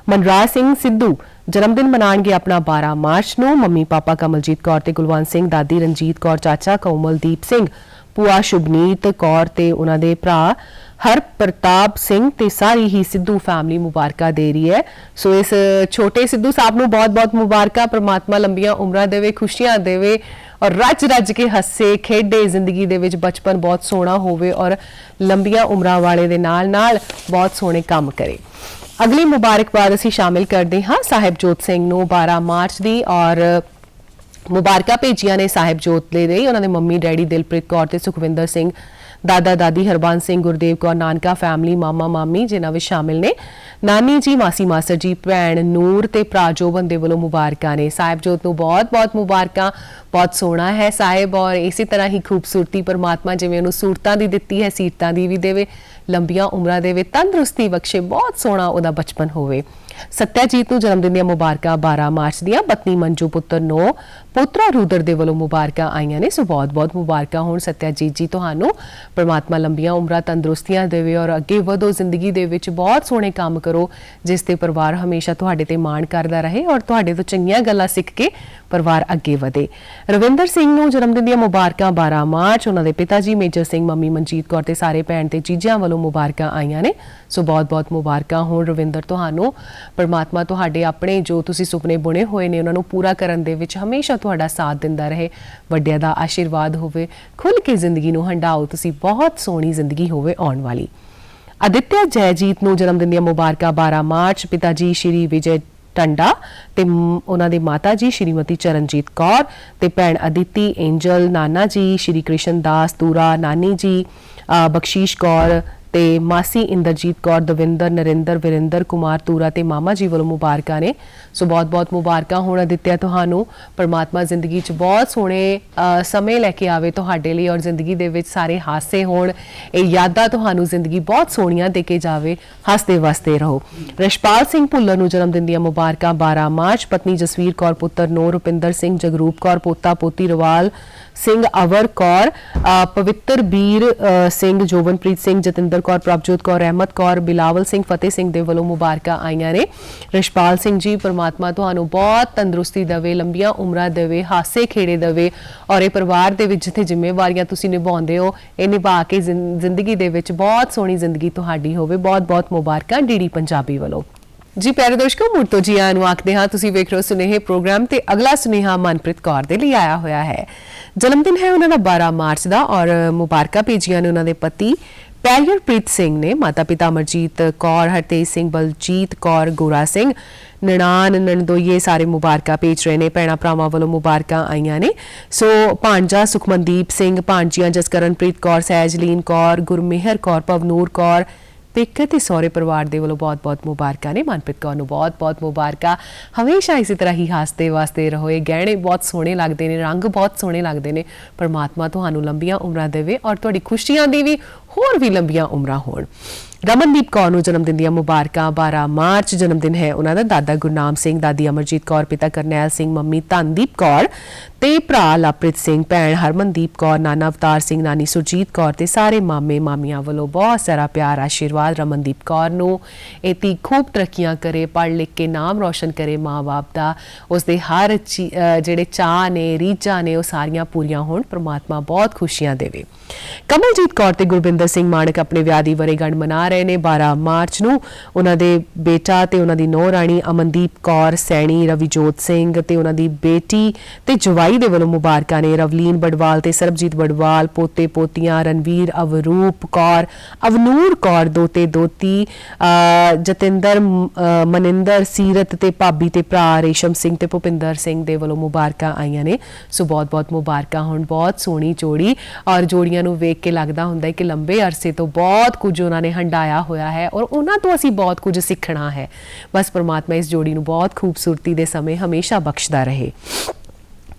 Speaker 1: ਮਨਰਾਜ ਸਿੰਘ ਸਿੱਧੂ ਜਨਮ ਦਿਨ ਮਨਾਣਗੇ ਆਪਣਾ 12 ਮਾਰਚ ਨੂੰ। ਮੰਮੀ ਪਾਪਾ ਕਮਲਜੀਤ ਕੌਰ ਤੇ ਗੁਲਵੰਤ ਸਿੰਘ, ਦਾਦੀ ਰਣਜੀਤ ਕੌਰ, ਚਾਚਾ ਕੋਮਲਦੀਪ ਸਿੰਘ ਭੂਆ ਸ਼ੁਭਨੀਤ ਕੌਰ ਤੇ ਉਹਨਾਂ ਦੇ ਭਰਾ ਹਰ ਪ੍ਰਤਾਪ ਸਿੰਘ ਤੇ ਸਾਰੀ ਹੀ ਸਿੱਧੂ ਫੈਮਿਲੀ ਮੁਬਾਰਕਾਂ ਦੇ ਰਹੀ ਹੈ। ਸੋ ਇਸ ਛੋਟੇ ਸਿੱਧੂ ਸਾਹਿਬ ਨੂੰ ਬਹੁਤ-ਬਹੁਤ ਮੁਬਾਰਕਾਂ, ਪ੍ਰਮਾਤਮਾ ਲੰਬੀਆਂ ਉਮਰਾਂ ਦੇਵੇ, ਖੁਸ਼ੀਆਂ ਦੇਵੇ ਔਰ ਰੱਜ ਰੱਜ ਕੇ ਹੱਸੇ, ਖੇਡੇ, ਜ਼ਿੰਦਗੀ ਦੇ ਵਿੱਚ ਬਚਪਨ ਬਹੁਤ ਸੋਹਣਾ ਹੋਵੇ ਔਰ ਲੰਬੀਆਂ ਉਮਰਾਂ ਵਾਲੇ ਦੇ ਨਾਲ-ਨਾਲ ਬਹੁਤ ਸੋਹਣੇ ਕੰਮ ਕਰੇ। ਅਗਲੀ ਮੁਬਾਰਕਬਾਦ ਅਸੀਂ ਸ਼ਾਮਿਲ ਕਰਦੇ ਹਾਂ ਸਾਹਿਬਜੋਤ ਸਿੰਘ ਨੂੰ 12 ਮਾਰਚ ਦੀ ਔਰ ਮੁਬਾਰਕਾਂ ਭੇਜੀਆਂ ਨੇ ਸਾਹਿਬ ਜੋਤਲੇ ਦੇ। ਲਈ ਉਹਨਾਂ ਦੇ ਮੰਮੀ ਡੈਡੀ ਦਿਲਪ੍ਰੀਤ ਕੌਰ ਤੇ ਸੁਖਵਿੰਦਰ ਸਿੰਘ, ਦਾਦਾ ਦਾਦੀ ਹਰਬੰਸ ਸਿੰਘ, ਗੁਰਦੇਵ ਕੌਰ, ਨਾਨਕਾ ਫੈਮਿਲੀ ਮਾਮਾ ਮਾਮੀ, ਜਿਨ੍ਹਾਂ ਵਿੱਚ ਸ਼ਾਮਿਲ ਨੇ। ਨਾਨੀ ਜੀ, ਮਾਸੀ ਮਾਸਰ ਜੀ, ਭੈਣ ਨੂਰ ਤੇ ਭਰਾ ਜੋਬਨ ਦੇ ਵੱਲੋਂ ਮੁਬਾਰਕਾਂ ਨੇ। ਸਾਹਿਬ ਜੋਤ ਨੂੰ ਬਹੁਤ-ਬਹੁਤ ਮੁਬਾਰਕਾਂ। ਬਹੁਤ ਸੋਹਣਾ ਹੈ ਸਾਹਿਬ ਔਰ ਇਸੇ ਤਰ੍ਹਾਂ ਹੀ ਖੂਬਸੂਰਤੀ ਪਰਮਾਤਮਾ ਜਿਵੇਂ ਉਹਨੂੰ ਸੂਰਤਾਂ ਦੀ ਦਿੱਤੀ ਹੈ, ਸੀਰਤਾਂ ਦੀ ਵੀ ਦੇਵੇ, ਲੰਬੀਆਂ ਉਮਰਾਂ ਦੇਵੇ ਤੰਦਰੁਸਤੀ ਬਖਸ਼ੇ ਬਹੁਤ ਸੋਹਣਾ ਉਹਦਾ ਬਚਪਨ ਹੋਵੇ। ਸਤਿਆਜੀਤ ਨੂੰ ਜਨਮ ਦਿਨ ਦੀਆਂ ਮੁਬਾਰਕਾਂ 12 ਮਾਰਚ ਦੀਆਂ। ਪਤਨੀ ਮੰਜੂ ਪੁੱਤਰ ਨੂੰ, ਪੁੱਤਰਾ ਰੂਦਰ ਦੇ ਵੱਲੋਂ ਮੁਬਾਰਕਾਂ ਆਈਆਂ ਨੇ। ਸੋ ਬਹੁਤ-ਬਹੁਤ ਮੁਬਾਰਕਾਂ ਹੋਣ ਸਤਿਆਜੀਤ ਜੀ ਤੁਹਾਨੂੰ। ਪਰਮਾਤਮਾ ਲੰਬੀਆਂ ਉਮਰਾਂ ਤੰਦਰੁਸਤੀਆਂ ਦੇਵੇ ਔਰ ਅੱਗੇ ਵਧੋ ਜ਼ਿੰਦਗੀ ਦੇ ਵਿੱਚ ਬਹੁਤ ਸੋਹਣੇ ਕੰਮ ਕਰੋ, ਜਿਸ ਤੇ ਪਰਿਵਾਰ ਹਮੇਸ਼ਾ ਤੁਹਾਡੇ ਤੇ ਮਾਣ ਕਰਦਾ ਰਹੇ ਔਰ ਤੁਹਾਡੇ ਤੋਂ ਚੰਗੀਆਂ ਗੱਲਾਂ ਸਿੱਖ ਕੇ ਪਰਿਵਾਰ ਅੱਗੇ ਵਧੇ। ਰਵਿੰਦਰ ਸਿੰਘ ਨੂੰ ਜਨਮ ਦਿਨ ਦੀਆਂ ਮੁਬਾਰਕਾਂ 12 ਮਾਰਚ, ਉਹਨਾਂ ਦੇ ਪਿਤਾ ਜੀ ਮੇਜਰ ਸਿੰਘ, ਮੰਮੀ ਮਨਜੀਤ ਕੌਰ ਤੇ ਸਾਰੇ ਭੈਣ ਤੇ ਜੀਜਾਂ ਵੱਲੋਂ ਮੁਬਾਰਕਾਂ ਆਈਆਂ ਨੇ। ਸੋ ਬਹੁਤ-ਬਹੁਤ ਮੁਬਾਰਕਾਂ ਹੋਣ ਰਵਿੰਦਰ, ਤੁਹਾਨੂੰ। ਪਰਮਾਤਮਾ ਤੁਹਾਡੇ ਆਪਣੇ ਜੋ ਤੁਸੀਂ ਸੁਪਨੇ ਬੁਣੇ ਹੋਏ ਨੇ, ਉਹਨਾਂ ਨੂੰ ਪੂਰਾ ਕਰਨ ਦੇ ਵਿੱਚ ਹਮੇਸ਼ਾ ਤੁਹਾਡਾ ਸਾਥ ਦਿੰਦਾ ਰਹੇ। ਵੱਡਿਆਂ ਦਾ ਆਸ਼ੀਰਵਾਦ ਹੋਵੇ, ਖੁੱਲ ਕੇ ਜ਼ਿੰਦਗੀ ਨੂੰ ਹੰਡਾਓ ਤੁਸੀਂ ਬਹੁਤ ਸੋਹਣੀ ਜ਼ਿੰਦਗੀ ਹੋਵੇ ਆਉਣ ਵਾਲੀ। ਅਦਿੱਤਿਆ ਜੈਜੀਤ ਨੂੰ ਜਨਮ ਦਿਨ ਦੀਆਂ ਮੁਬਾਰਕਾਂ 12 ਮਾਰਚ, ਪਿਤਾ ਜੀ ਸ਼੍ਰੀ ਵਿਜੇ ਟੰਡਾ ਤੇ ਉਹਨਾਂ ਦੇ ਮਾਤਾ ਜੀ ਸ਼੍ਰੀਮਤੀ ਚਰਨਜੀਤ ਕੌਰ ਤੇ ਭੈਣ ਅਦਿੱਤੀ ਐਂਜਲ ਨਾਨਾ ਜੀ, ਸ਼੍ਰੀ ਕ੍ਰਿਸ਼ਨ ਦਾਸ, ਤੂਰਾ, ਨਾਨੀ ਜੀ ਬਖਸ਼ੀਸ਼ ਕੌਰ ਤੇ ਮਾਸੀ ਇੰਦਰਜੀਤ ਕੌਰ, ਦਵਿੰਦਰ, ਨਰਿੰਦਰ, ਵਿਰਿੰਦਰ ਕੁਮਾਰ, ਤੂਰਾ ਤੇ ਮਾਮਾ ਜੀ ਵੱਲੋਂ ਮੁਬਾਰਕਾਂ ਨੇ। ਸੋ ਬਹੁਤ-ਬਹੁਤ ਮੁਬਾਰਕਾਂ ਹੋਣ ਅਦਿੱਤਿਆ ਤੁਹਾਨੂੰ। ਪਰਮਾਤਮਾ ਜ਼ਿੰਦਗੀ 'ਚ ਬਹੁਤ ਸੋਹਣੇ ਸਮੇਂ ਲੈ ਕੇ ਆਵੇ ਤੁਹਾਡੇ ਲਈ ਔਰ ਜ਼ਿੰਦਗੀ ਦੇ ਵਿੱਚ ਸਾਰੇ ਹਾਸੇ ਹੋਣ। ਇਹ ਯਾਦਾਂ ਤੁਹਾਨੂੰ ਜ਼ਿੰਦਗੀ ਬਹੁਤ ਸੋਹਣੀਆਂ ਦੇ ਕੇ ਜਾਵੇ। ਹੱਸਦੇ ਵਸਦੇ ਰਹੋ। ਰਸ਼ਪਾਲ ਸਿੰਘ ਭੁੱਲਰ ਨੂੰ ਜਨਮ ਦਿਨ ਦੀਆਂ ਮੁਬਾਰਕਾਂ 12 ਮਾਰਚ। ਪਤਨੀ ਜਸਵੀਰ ਕੌਰ, ਪੁੱਤਰ ਨੋ ਰੁਪਿੰਦਰ ਸਿੰਘ, ਜਗਰੂਪ ਕੌਰ, ਪੋਤਾ ਪੋਤੀ ਰਵਾਲ ਸਿੰਘ ਅਵਰ ਕੌਰ ਪਵਿੱਤਰ ਬੀਰ ਸਿੰਘ ਜੋਵਨਪ੍ਰੀਤ ਸਿੰਘ, ਜਤਿੰਦਰ ਕੌਰ, ਪ੍ਰਭਜੋਤ ਕੌਰ, ਰਹਿਮਤ ਕੌਰ, ਬਿਲਾਵਲ ਸਿੰਘ, ਫਤਿਹ ਸਿੰਘ ਦੇ ਵੱਲੋਂ ਮੁਬਾਰਕਾਂ ਆਈਆਂ ਨੇ। ਰਿਸ਼ਪਾਲ ਸਿੰਘ ਜੀ, ਪਰਮਾਤਮਾ ਤੁਹਾਨੂੰ ਬਹੁਤ ਤੰਦਰੁਸਤੀ ਦੇਵੇ, ਲੰਬੀਆਂ ਉਮਰਾਂ ਦੇਵੇ, ਹਾਸੇ ਖੇੜੇ ਦੇਵੇ ਔਰ ਇਹ ਪਰਿਵਾਰ ਦੇ ਵਿੱਚ ਜਿੱਥੇ ਜ਼ਿੰਮੇਵਾਰੀਆਂ ਤੁਸੀਂ ਨਿਭਾਉਂਦੇ ਹੋ, ਇਹ ਨਿਭਾ ਕੇ ਜ਼ਿੰ- ਜ਼ਿੰਦਗੀ ਦੇ ਵਿੱਚ ਬਹੁਤ ਸੋਹਣੀ ਜ਼ਿੰਦਗੀ ਤੁਹਾਡੀ ਹੋਵੇ। ਬਹੁਤ ਬਹੁਤ ਮੁਬਾਰਕਾਂ ਡੀਡੀ ਪੰਜਾਬੀ ਵੱਲੋਂ। ਜੀ ਪਿਆਰੇ ਦਰਸ਼ਕੋ ਮੁੜ ਤੋਂ ਜੀ ਆਇਆਂ ਨੂੰ ਆਖਦੇ ਹਾਂ, ਤੁਸੀਂ ਵੇਖ ਰਹੇ ਹੋ ਸੁਨੇਹੇ ਪ੍ਰੋਗਰਾਮ ਤੇ ਅਗਲਾ ਸੁਨੇਹਾ ਮਨਪ੍ਰੀਤ ਕੌਰ ਦੇ ਲਈ ਆਇਆ ਹੋਇਆ ਹੈ। ਜਨਮ ਦਿਨ ਹੈ ਉਹਨਾਂ ਦਾ 12 ਮਾਰਚ ਦਾ ਔਰ ਮੁਬਾਰਕਾਂ ਭੇਜੀਆਂ ਨੇ ਉਹਨਾਂ ਦੇ ਪਤੀ ਪੈਰੀਅਰਪ੍ਰੀਤ ਸਿੰਘ ਨੇ। ਮਾਤਾ ਪਿਤਾ ਅਮਰਜੀਤ ਕੌਰ, ਹਰਤੇਜ ਸਿੰਘ, ਬਲਜੀਤ ਕੌਰ, ਗੋਰਾ ਸਿੰਘ ਨਨਾਨ ਨਣਦੋਈਏ ਸਾਰੇ ਮੁਬਾਰਕਾਂ ਭੇਜ ਰਹੇ ਨੇ। ਭੈਣਾਂ ਭਰਾਵਾਂ ਵੱਲੋਂ ਮੁਬਾਰਕਾਂ ਆਈਆਂ ਨੇ। ਸੋ ਭਾਂਜਾ ਸੁਖਮਨਦੀਪ ਸਿੰਘ ਭਾਂਜੀਆਂ ਜਸਕਰਨਪ੍ਰੀਤ ਕੌਰ, ਸਹਿਜਲੀਨ ਕੌਰ, ਗੁਰਮੇਹਰ ਕੌਰ, ਪਵਨੂਰ ਕੌਰ ਪੇਕੇ ਤੇ ਸਹੁਰੇ ਪਰਿਵਾਰ ਦੇ ਵੱਲੋਂ ਬਹੁਤ-ਬਹੁਤ ਮੁਬਾਰਕਾਂ ਨੇ। ਮਨਪ੍ਰੀਤ ਕੌਰ ਨੂੰ ਬਹੁਤ-ਬਹੁਤ ਮੁਬਾਰਕਾਂ। ਹਮੇਸ਼ਾ ਇਸੇ ਤਰ੍ਹਾਂ ਹੀ ਹੱਸਦੇ ਵਾਸਤੇ ਰਹੋਏ ਗਹਿਣੇ ਬਹੁਤ ਸੋਹਣੇ ਲੱਗਦੇ ਨੇ, ਰੰਗ ਬਹੁਤ ਸੋਹਣੇ ਲੱਗਦੇ ਨੇ। ਪਰਮਾਤਮਾ ਤੁਹਾਨੂੰ ਲੰਬੀਆਂ ਉਮਰਾਂ ਦੇਵੇ ਔਰ ਤੁਹਾਡੀ ਖੁਸ਼ੀਆਂ ਦੀ ਵੀ ਹੋਰ ਵੀ ਲੰਬੀਆਂ ਉਮਰਾਂ ਹੋਣ। ਰਮਨਦੀਪ ਕੌਰ ਨੂੰ ਜਨਮ ਦਿਨ ਦੀਆਂ ਮੁਬਾਰਕਾਂ। 12 ਮਾਰਚ ਜਨਮ ਦਿਨ ਹੈ ਉਹਨਾਂ ਦਾ। ਦਾਦਾ ਗੁਰਨਾਮ ਸਿੰਘ, ਦਾਦੀ ਅਮਰਜੀਤ ਕੌਰ, ਪਿਤਾ ਕਰਨੈਲ ਸਿੰਘ, ਮੰਮੀ ਧਨਦੀਪ ਕੌਰ। ਤੇ ਭਰਾ ਲਵਪ੍ਰੀਤ ਸਿੰਘ, ਭੈਣ ਹਰਮਨਦੀਪ ਕੌਰ, ਨਾਨਾ ਅਵਤਾਰ ਸਿੰਘ, ਨਾਨੀ ਸੁਰਜੀਤ ਕੌਰ ਤੇ ਸਾਰੇ ਮਾਮੇ ਮਾਮੀਆਂ ਵੱਲੋਂ ਬਹੁਤ ਸਾਰਾ ਪਿਆਰ, ਆਸ਼ੀਰਵਾਦ ਰਮਨਦੀਪ ਕੌਰ ਨੂੰ। ਇਹ ਧੀ ਖੂਬ ਤਰੱਕੀਆਂ ਕਰੇ, ਪੜ੍ਹ ਲਿਖ ਕੇ ਨਾਮ ਰੌਸ਼ਨ ਕਰੇ ਮਾਂ-ਬਾਪ ਦਾ। ਉਸ ਦੇ ਹਰ ਚੀ- ਜਿਹੜੇ ਚਾਹ ਨੇ, ਰੀਝਾਂ ਨੇ, ਉਹ ਸਾਰੀਆਂ ਪੂਰੀਆਂ ਹੋਣ, ਪ੍ਰਮਾਤਮਾ ਬਹੁਤ ਖੁਸ਼ੀਆਂ ਦੇਵੇ। ਕਮਲਜੀਤ ਕੌਰ ਤੇ ਗੁਰਬਿੰਦਰ ਸਿੰਘ ਮਾਨਕ ਆਪਣੇ ਵਿਆਹ ਦੀ ਵਰੇਗੰਢ ਮਨਾ ਰਹੇ ਨੇ। 12 ਮਾਰਚ ਨੂੰ ਉਹਨਾਂ ਦੇ ਬੇਟਾ ਤੇ ਉਹਨਾਂ ਦੀ ਨੌ ਰਾਣੀ ਅਮਨਦੀਪ ਕੌਰ, ਸੈਣੀ ਰਵੀਜੋਤ ਸਿੰਘ ਤੇ ਉਹਨਾਂ ਦੀ ਬੇਟੀ ਤੇ ਜਵਾਈ ਦੇ ਵੱਲੋਂ ਮੁਬਾਰਕਾਂ ਨੇ ਰਵਲੀਨ ਬੜਵਾਲ ਤੇ ਸਰਬਜੀਤ ਬੜਵਾਲ, ਪੋਤੇ ਪੋਤੀਆਂ, ਰਣਵੀਰ, ਅਵਰੂਪ ਕੌਰ, ਅਵਨੂਰ ਕੌਰ ਦੋਤੇ ਦੋਤੀ ਜਤਿੰਦਰ ਮਨਿੰਦਰ, ਸੀਰਤ ਤੇ ਭਾਬੀ ਤੇ ਭਰਾ ਰੇਸ਼ਮ ਸਿੰਘ ਤੇ ਭੁਪਿੰਦਰ ਸਿੰਘ ਦੇ ਵੱਲੋਂ ਮੁਬਾਰਕਾਂ ਆਈਆਂ ਨੇ। ਸੋ ਬਹੁਤ ਬਹੁਤ ਮੁਬਾਰਕਾਂ ਹੋਣ, ਬਹੁਤ ਸੋਹਣੀ ਜੋੜੀ। ਔਰ ਜੋੜੀਆਂ ਨੂੰ ਵੇਖ ਕੇ ਲੱਗਦਾ ਹੁੰਦਾ ਹੈ ਕਿ ਲੰਬੇ ਅਰਸੇ ਤੋਂ ਬਹੁਤ ਕੁਝ ਉਹਨਾਂ ਨੇ ਹੰਡਾਇਆ ਹੋਇਆ ਹੈ ਔਰ ਉਹਨਾਂ ਤੋਂ ਅਸੀਂ ਬਹੁਤ ਕੁਝ ਸਿੱਖਣਾ ਹੈ। ਬਸ ਪਰਮਾਤਮਾ ਇਸ ਜੋੜੀ ਨੂੰ ਬਹੁਤ ਖੂਬਸੂਰਤੀ ਦੇ ਸਮੇਂ ਹਮੇਸ਼ਾ ਬਖਸ਼ਦਾ ਰਹੇ।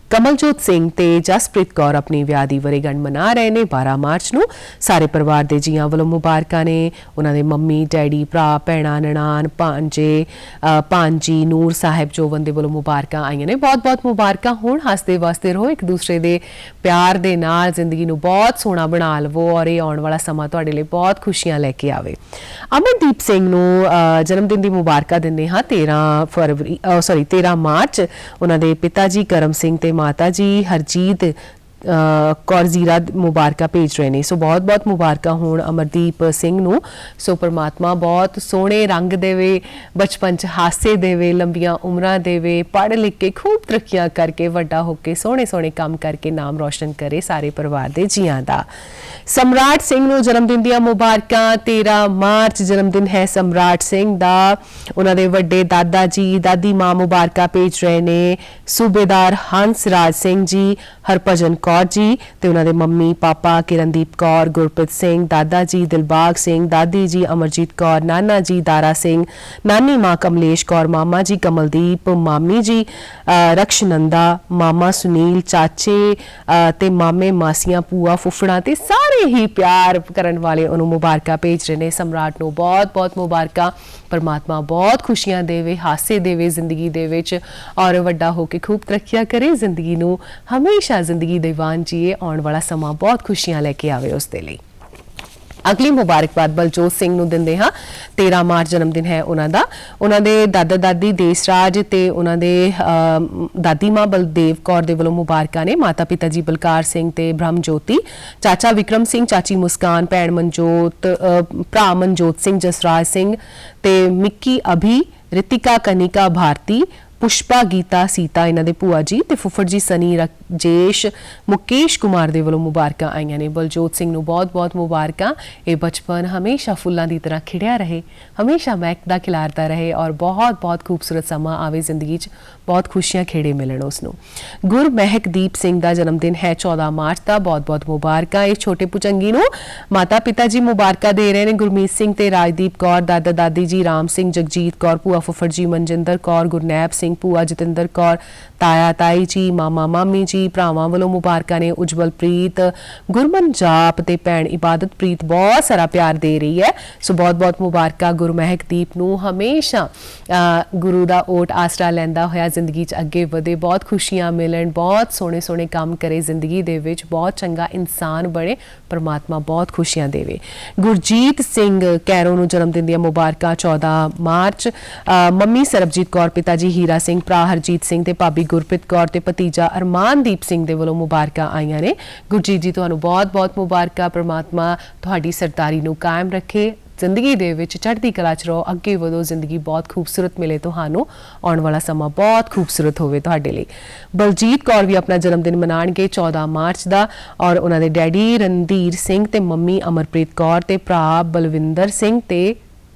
Speaker 1: ਕਮਲਜੋਤ ਸਿੰਘ ਤੇ ਜਸਪ੍ਰੀਤ ਕੌਰ ਆਪਣੀ ਵਿਆਹ ਦੀ ਵਰੇਗੰਢ ਮਨਾ ਰਹੇ ਨੇ 12 ਮਾਰਚ ਨੂੰ। ਸਾਰੇ ਪਰਿਵਾਰ ਦੇ ਜੀਆਂ ਵੱਲੋਂ ਮੁਬਾਰਕਾਂ ਨੇ। ਉਹਨਾਂ ਦੇ ਮੰਮੀ ਡੈਡੀ ਭਰਾ ਭੈਣਾਂ ਨਨਾਣ ਭਾਂਜੇ ਅ, ਭਾਂਜੀ ਨੂਰ ਸਾਹਿਬ ਜੋਵਨ ਦੇ ਵੱਲੋਂ ਮੁਬਾਰਕਾਂ ਆਈਆਂ ਨੇ। ਬਹੁਤ-ਬਹੁਤ ਮੁਬਾਰਕਾਂ ਹੋਣ। ਹੱਸਦੇ ਵਸਦੇ ਰਹੋ। ਇੱਕ ਦੂਸਰੇ ਦੇ ਪਿਆਰ ਦੇ ਨਾਲ ਜ਼ਿੰਦਗੀ ਨੂੰ ਬਹੁਤ ਸੋਹਣਾ ਬਣਾ ਲਵੋ ਔਰ ਇਹ ਆਉਣ ਵਾਲਾ ਸਮਾਂ ਤੁਹਾਡੇ ਲਈ ਬਹੁਤ ਖੁਸ਼ੀਆਂ ਲੈ ਕੇ ਆਵੇ। ਅਮਰਦੀਪ ਸਿੰਘ ਨੂੰ ਜਨਮ ਦਿਨ ਦੀ ਮੁਬਾਰਕਾਂ ਦਿੰਦੇ ਹਾਂ। 13 ਫਰਵਰੀ ਸੌਰੀ 13 ਮਾਰਚ। ਉਹਨਾਂ ਦੇ ਪਿਤਾ ਜੀ ਕਰਮ ਸਿੰਘ ਤੇ ਮਾਤਾ ਜੀ ਹਰਜੀਤ ਕੌਰ ਜ਼ੀਰਾ ਮੁਬਾਰਕਾਂ ਭੇਜ ਰਹੇ ਨੇ ਸੋ ਬਹੁਤ ਬਹੁਤ ਮੁਬਾਰਕਾਂ ਹੋਣ ਅਮਰਦੀਪ ਸਿੰਘ ਨੂੰ ਸੋ ਪ੍ਰਮਾਤਮਾ ਬਹੁਤ ਸੋਹਣੇ ਰੰਗ ਦੇਵੇ ਬਚਪਨ ਚ ਹਾਸੇ ਦੇਵੇ ਲੰਬੀਆਂ ਉਮਰਾਂ ਦੇਵੇ ਪੜ੍ਹ ਲਿਖ ਕੇ ਖੂਬ ਤਰੱਕੀਆਂ ਕਰਕੇ ਵੱਡਾ ਹੋ ਕੇ ਸੋਹਣੇ ਸੋਹਣੇ ਕੰਮ ਕਰਕੇ ਨਾਮ ਰੌਸ਼ਨ ਕਰੇ ਸਾਰੇ ਪਰਿਵਾਰ ਦੇ ਜੀਆਂ ਦਾ ਸਮਰਾਟ ਸਿੰਘ ਨੂੰ ਜਨਮ ਦਿਨ ਦੀਆਂ ਮੁਬਾਰਕਾਂ 13 ਮਾਰਚ ਜਨਮ ਦਿਨ ਹੈ ਸਮਰਾਟ ਸਿੰਘ ਦਾ ਉਹਨਾਂ ਦੇ ਵੱਡੇ ਦਾਦਾ ਜੀ ਦਾਦੀ ਮਾਂ ਮੁਬਾਰਕਾਂ ਭੇਜ ਰਹੇ ਨੇ ਸੂਬੇਦਾਰ ਹੰਸ ਰਾਜ ਸਿੰਘ ਜੀ ਹਰਭਜਨ ਕੌਰ ਜੀ ਤੇ ਉਹਨਾਂ ਦੇ ਮੰਮੀ ਪਾਪਾ ਕਿਰਨਦੀਪ ਕੌਰ ਗੁਰਪ੍ਰੀਤ ਸਿੰਘ ਦਾਦਾ ਜੀ ਦਿਲਬਾਗ ਸਿੰਘ ਦਾਦੀ ਜੀ ਅਮਰਜੀਤ ਕੌਰ ਨਾਨਾ ਜੀ ਦਾਰਾ ਸਿੰਘ ਨਾਨੀ ਮਾਂ ਕਮਲੇਸ਼ ਕੌਰ ਮਾਮਾ ਜੀ ਕਮਲਦੀਪ ਮਾਮੀ ਜੀ ਅ, ਰਕਸ਼ਨੰਦਾ ਮਾਮਾ ਸੁਨੀਲ ਚਾਚੇ ਅ, ਤੇ ਮਾਮੇ ਮਾਸੀਆਂ ਭੂਆ ਫੁੱਫੜਾਂ ਤੇ ਸਾਰੇ ਹੀ ਪਿਆਰ ਕਰਨ ਵਾਲੇ ਉਹਨੂੰ ਮੁਬਾਰਕਾਂ ਭੇਜ ਰਹੇ ਨੇ। ਸਮਰਾਟ ਨੂੰ ਬਹੁਤ ਬਹੁਤ ਮੁਬਾਰਕਾਂ। ਪਰਮਾਤਮਾ ਬਹੁਤ ਖੁਸ਼ੀਆਂ ਦੇਵੇ ਹਾਸੇ ਦੇਵੇ ਜ਼ਿੰਦਗੀ ਦੇ ਵਿੱਚ ਔਰ ਵੱਡਾ ਹੋ ਕੇ ਖੂਬ ਤਰੱਕੀਆਂ ਕਰੇ। ਜ਼ਿੰਦਗੀ ਨੂੰ ਹਮੇਸ਼ਾ ਜ਼ਿੰਦਗੀ ਦੇ ਵਾਂਝ ਜੀਏ ਆਉਣ ਵਾਲਾ ਸਮਾਂ ਬਹੁਤ ਖੁਸ਼ੀਆਂ ਲੈ ਕੇ ਆਵੇ ਉਸ ਦੇ ਲਈ। ਅਗਲੀ ਮੁਬਾਰਕਬਾਦ ਬਲਜੋਤ ਸਿੰਘ ਨੂੰ ਦਿੰਦੇ ਹਾਂ। 13 ਮਾਰਚ ਜਨਮ ਦਿਨ ਹੈ ਉਹਨਾਂ ਦਾ। ਉਹਨਾਂ ਦੇ ਦਾਦਾ ਦਾਦੀ ਦੇਸਰਾਜ ਤੇ ਉਹਨਾਂ ਦੇ ਦਾਦੀ ਮਾਂ ਬਲਦੇਵ ਕੌਰ ਦੇ ਵੱਲੋਂ ਮੁਬਾਰਕਾਂ ਨੇ। ਮਾਤਾ ਪਿਤਾ ਜੀ ਬਲਕਾਰ ਸਿੰਘ ਤੇ ਬ੍ਰਹਮ ਜੋਤੀ ਚਾਚਾ ਵਿਕਰਮ ਸਿੰਘ, ਚਾਚੀ ਮੁਸਕਾਨ, ਭੈਣ ਮਨਜੋਤ ਭਰਾ ਮਨਜੋਤ ਸਿੰਘ, ਜਸਰਾਜ ਸਿੰਘ ਤੇ ਮਿੱਕੀ ਅਭੀ, ਰਿਤਿਕਾ ਕਨਿਕਾ ਭਾਰਤੀ ਪੁਸ਼ਪਾ ਗੀਤਾ ਸੀਤਾ ਇਹਨਾਂ ਦੇ ਭੂਆ ਜੀ ਤੇ ਫੁੱਫੜ ਜੀ ਸਨੀ ਰਜੇਸ਼ ਮੁਕੇਸ਼ ਕੁਮਾਰ ਦੇ ਵੱਲੋਂ ਮੁਬਾਰਕਾਂ ਆਈਆਂ ਨੇ। ਬਲਜੋਤ ਸਿੰਘ ਨੂੰ ਬਹੁਤ-ਬਹੁਤ ਮੁਬਾਰਕਾਂ। ਇਹ ਬਚਪਨ ਹਮੇਸ਼ਾ ਫੁੱਲਾਂ ਦੀ ਤਰ੍ਹਾਂ ਖਿੜਿਆ ਰਹੇ। ਹਮੇਸ਼ਾ ਮਹਿਕਦਾ ਖਿਲਾਰਦਾ ਰਹੇ ਔਰ ਬਹੁਤ-ਬਹੁਤ ਖੂਬਸੂਰਤ ਸਮਾਂ ਆਵੇ ਜ਼ਿੰਦਗੀ 'ਚ। ਬਹੁਤ ਖੁਸ਼ੀਆਂ ਖੇੜੇ ਮਿਲਣ ਉਸ ਨੂੰ ਗੁਰ ਮਹਿਕਦੀਪ ਸਿੰਘ ਦਾ ਜਨਮ ਦਿਨ ਹੈ 14 ਮਾਰਚ ਦਾ ਬਹੁਤ-ਬਹੁਤ ਮੁਬਾਰਕਾਂ ਇਸ ਛੋਟੇ ਪੁਚੰਗੀ ਨੂੰ ਮਾਤਾ ਪਿਤਾ ਜੀ ਮੁਬਾਰਕਾਂ ਦੇ ਰਹੇ ਨੇ ਗੁਰਮੀਤ ਸਿੰਘ ਤੇ ਰਾਜਦੀਪ ਕੌਰ ਦਾਦਾ ਦਾਦੀ ਜੀ ਰਾਮ ਸਿੰਘ ਜਗਜੀਤ ਕੌਰ ਭੂਆ ਫੁੱਫੜ ਜੀ ਮਨਜਿੰਦਰ ਕੌਰ ਗੁਰਨੈਬ ਸਿੰਘ ਭੂਆ ਜਤਿੰਦਰ ਕੌਰ ਤਾਇਆ ਤਾਈ ਜੀ ਮਾਮਾ ਮਾਮੀ ਜੀ ਭਰਾਵਾਂ ਵੱਲੋਂ ਮੁਬਾਰਕਾਂ ਨੇ ਉਜਵਲਪ੍ਰੀਤ ਗੁਰਮਨ ਜਾਪ ਤੇ ਭੈਣ ਇਬਾਦਤਪ੍ਰੀਤ ਬਹੁਤ ਸਾਰਾ ਪਿਆਰ ਦੇ ਰਹੀ ਹੈ ਸੋ ਬਹੁਤ-ਬਹੁਤ ਮੁਬਾਰਕਾਂ ਗੁਰਮਹਿਕਦੀਪ ਨੂੰ ਹਮੇਸ਼ਾ ਅ, ਗੁਰੂ ਦਾ ਓਟ ਆਸਰਾ ਲੈਂਦਾ ਹੋਇਆ ਜ਼ਿੰਦਗੀ 'ਚ ਅੱਗੇ ਵਧੇ, ਬਹੁਤ ਖੁਸ਼ੀਆਂ ਮਿਲਣ, ਬਹੁਤ ਸੋਹਣੇ ਸੋਹਣੇ ਕੰਮ ਕਰੇ, ਜ਼ਿੰਦਗੀ ਦੇ ਵਿੱਚ ਬਹੁਤ ਚੰਗਾ ਇਨਸਾਨ ਬਣੇ, ਪਰਮਾਤਮਾ ਬਹੁਤ ਖੁਸ਼ੀਆਂ ਦੇਵੇ। ਗੁਰਜੀਤ ਸਿੰਘ ਕੈਰੋ ਨੂੰ ਜਨਮ ਦਿਨ ਦੀਆਂ ਮੁਬਾਰਕਾਂ 14 ਮਾਰਚ। ਮੰਮੀ ਸਰਬਜੀਤ ਕੌਰ ਪਿਤਾ ਜੀ ਹੀਰਾ ਸਿੰਘ, ਭਰਾ ਹਰਜੀਤ ਸਿੰਘ ਤੇ ਭਾਬੀ ਗੁਰਪ੍ਰੀਤ ਕੌਰ ਤੇ ਭਤੀਜਾ ਅਰਮਾਨਦੀਪ ਸਿੰਘ ਦੇ ਵੱਲੋਂ ਮੁਬਾਰਕਾਂ ਆਈਆਂ ਨੇ। ਗੁਰਜੀਤ ਜੀ, ਤੁਹਾਨੂੰ ਬਹੁਤ-ਬਹੁਤ ਮੁਬਾਰਕਾਂ, ਪਰਮਾਤਮਾ ਤੁਹਾਡੀ ਸਰਦਾਰੀ ਨੂੰ ਕਾਇਮ ਰੱਖੇ ਜ਼ਿੰਦਗੀ ਦੇ ਵਿੱਚ ਚੜ੍ਹਦੀ ਕਲਾ ਚ ਰਹੋ, ਅੱਗੇ ਵਧੋ, ਜ਼ਿੰਦਗੀ ਬਹੁਤ ਖੂਬਸੂਰਤ ਮਿਲੇ ਤੁਹਾਨੂੰ, ਆਉਣ ਵਾਲਾ ਸਮਾਂ ਬਹੁਤ ਖੂਬਸੂਰਤ ਹੋਵੇ ਤੁਹਾਡੇ ਲਈ। ਬਲਜੀਤ ਕੌਰ ਵੀ ਆਪਣਾ ਜਨਮ ਦਿਨ ਮਨਾਣਗੇ 14 ਮਾਰਚ ਦਾ ਔਰ ਉਹਨਾਂ ਦੇ ਡੈਡੀ ਰਣਧੀਰ ਸਿੰਘ ਤੇ ਮੰਮੀ ਅਮਰਪ੍ਰੀਤ ਕੌਰ ਤੇ ਭਰਾ ਬਲਵਿੰਦਰ ਸਿੰਘ ਤੇ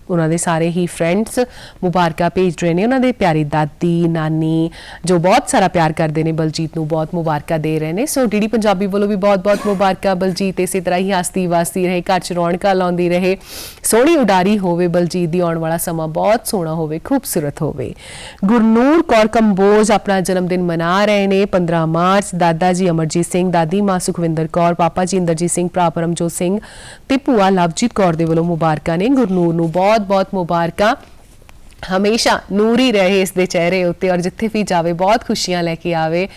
Speaker 1: ਉਹਨਾਂ ਦੇ ਸਾਰੇ ਹੀ ਫਰੈਂਡਸ ਮੁਬਾਰਕਾਂ ਭੇਜ ਰਹੇ ਨੇ, ਉਹਨਾਂ ਦੇ ਪਿਆਰੀ ਦਾਦੀ, ਨਾਨੀ, ਜੋ ਬਹੁਤ ਸਾਰਾ ਪਿਆਰ ਕਰਦੇ ਨੇ, ਬਲਜੀਤ ਨੂੰ ਬਹੁਤ ਮੁਬਾਰਕਾਂ ਦੇ ਰਹੇ ਨੇ। ਸੋ ਡੀਡੀ ਪੰਜਾਬੀ ਵੱਲੋਂ ਵੀ ਬਹੁਤ-ਬਹੁਤ ਮੁਬਾਰਕਾਂ, ਬਲਜੀਤ ਇਸੇ ਤਰ੍ਹਾਂ ਹੀ ਹੱਸਦੀ ਵਸਦੀ ਰਹੇ, ਘਰ ਚ ਰੌਣਕਾਂ ਲਾਉਂਦੀ ਰਹੇ। ਸੋਹਣੀ ਉਡਾਰੀ ਹੋਵੇ ਬਲਜੀਤ ਦੀ, ਆਉਣ ਵਾਲਾ ਸਮਾਂ ਬਹੁਤ ਸੋਹਣਾ ਹੋਵੇ, ਖੂਬਸੂਰਤ ਹੋਵੇ। ਗੁਰਨੂਰ ਕੌਰ ਕੰਬੋਜ ਆਪਣਾ ਜਨਮ ਦਿਨ ਮਨਾ ਰਹੇ ਨੇ 15 ਮਾਰਚ, ਦਾਦਾ ਜੀ ਅਮਰਜੀਤ ਸਿੰਘ, ਦਾਦੀ ਮਾਂ ਸੁਖਵਿੰਦਰ ਕੌਰ, ਪਾਪਾ ਜੀ ਇੰਦਰਜੀਤ ਸਿੰਘ, ਭਰਾ ਪਰਮਜੋਤ ਸਿੰਘ ਤੇ ਭੂਆ ਲਵਜੀਤ ਕੌਰ ਦੇ ਵੱਲੋਂ ਮੁਬਾਰਕਾਂ ਨੇ। ਗੁਰਨੂਰ ਨੂੰ ਬਹੁਤ ਬਹੁਤ ਮੁਬਾਰਕਾਂ ਹਮੇਸ਼ਾ ਨੂਰ ਹੀ ਰਹੇ ਇਸ ਦੇ ਚਿਹਰੇ ਉੱਤੇ ਔਰ ਜਿੱਥੇ ਵੀ ਜਾਵੇ, ਬਹੁਤ ਖੁਸ਼ੀਆਂ ਲੈ ਕੇ ਆਵੇ।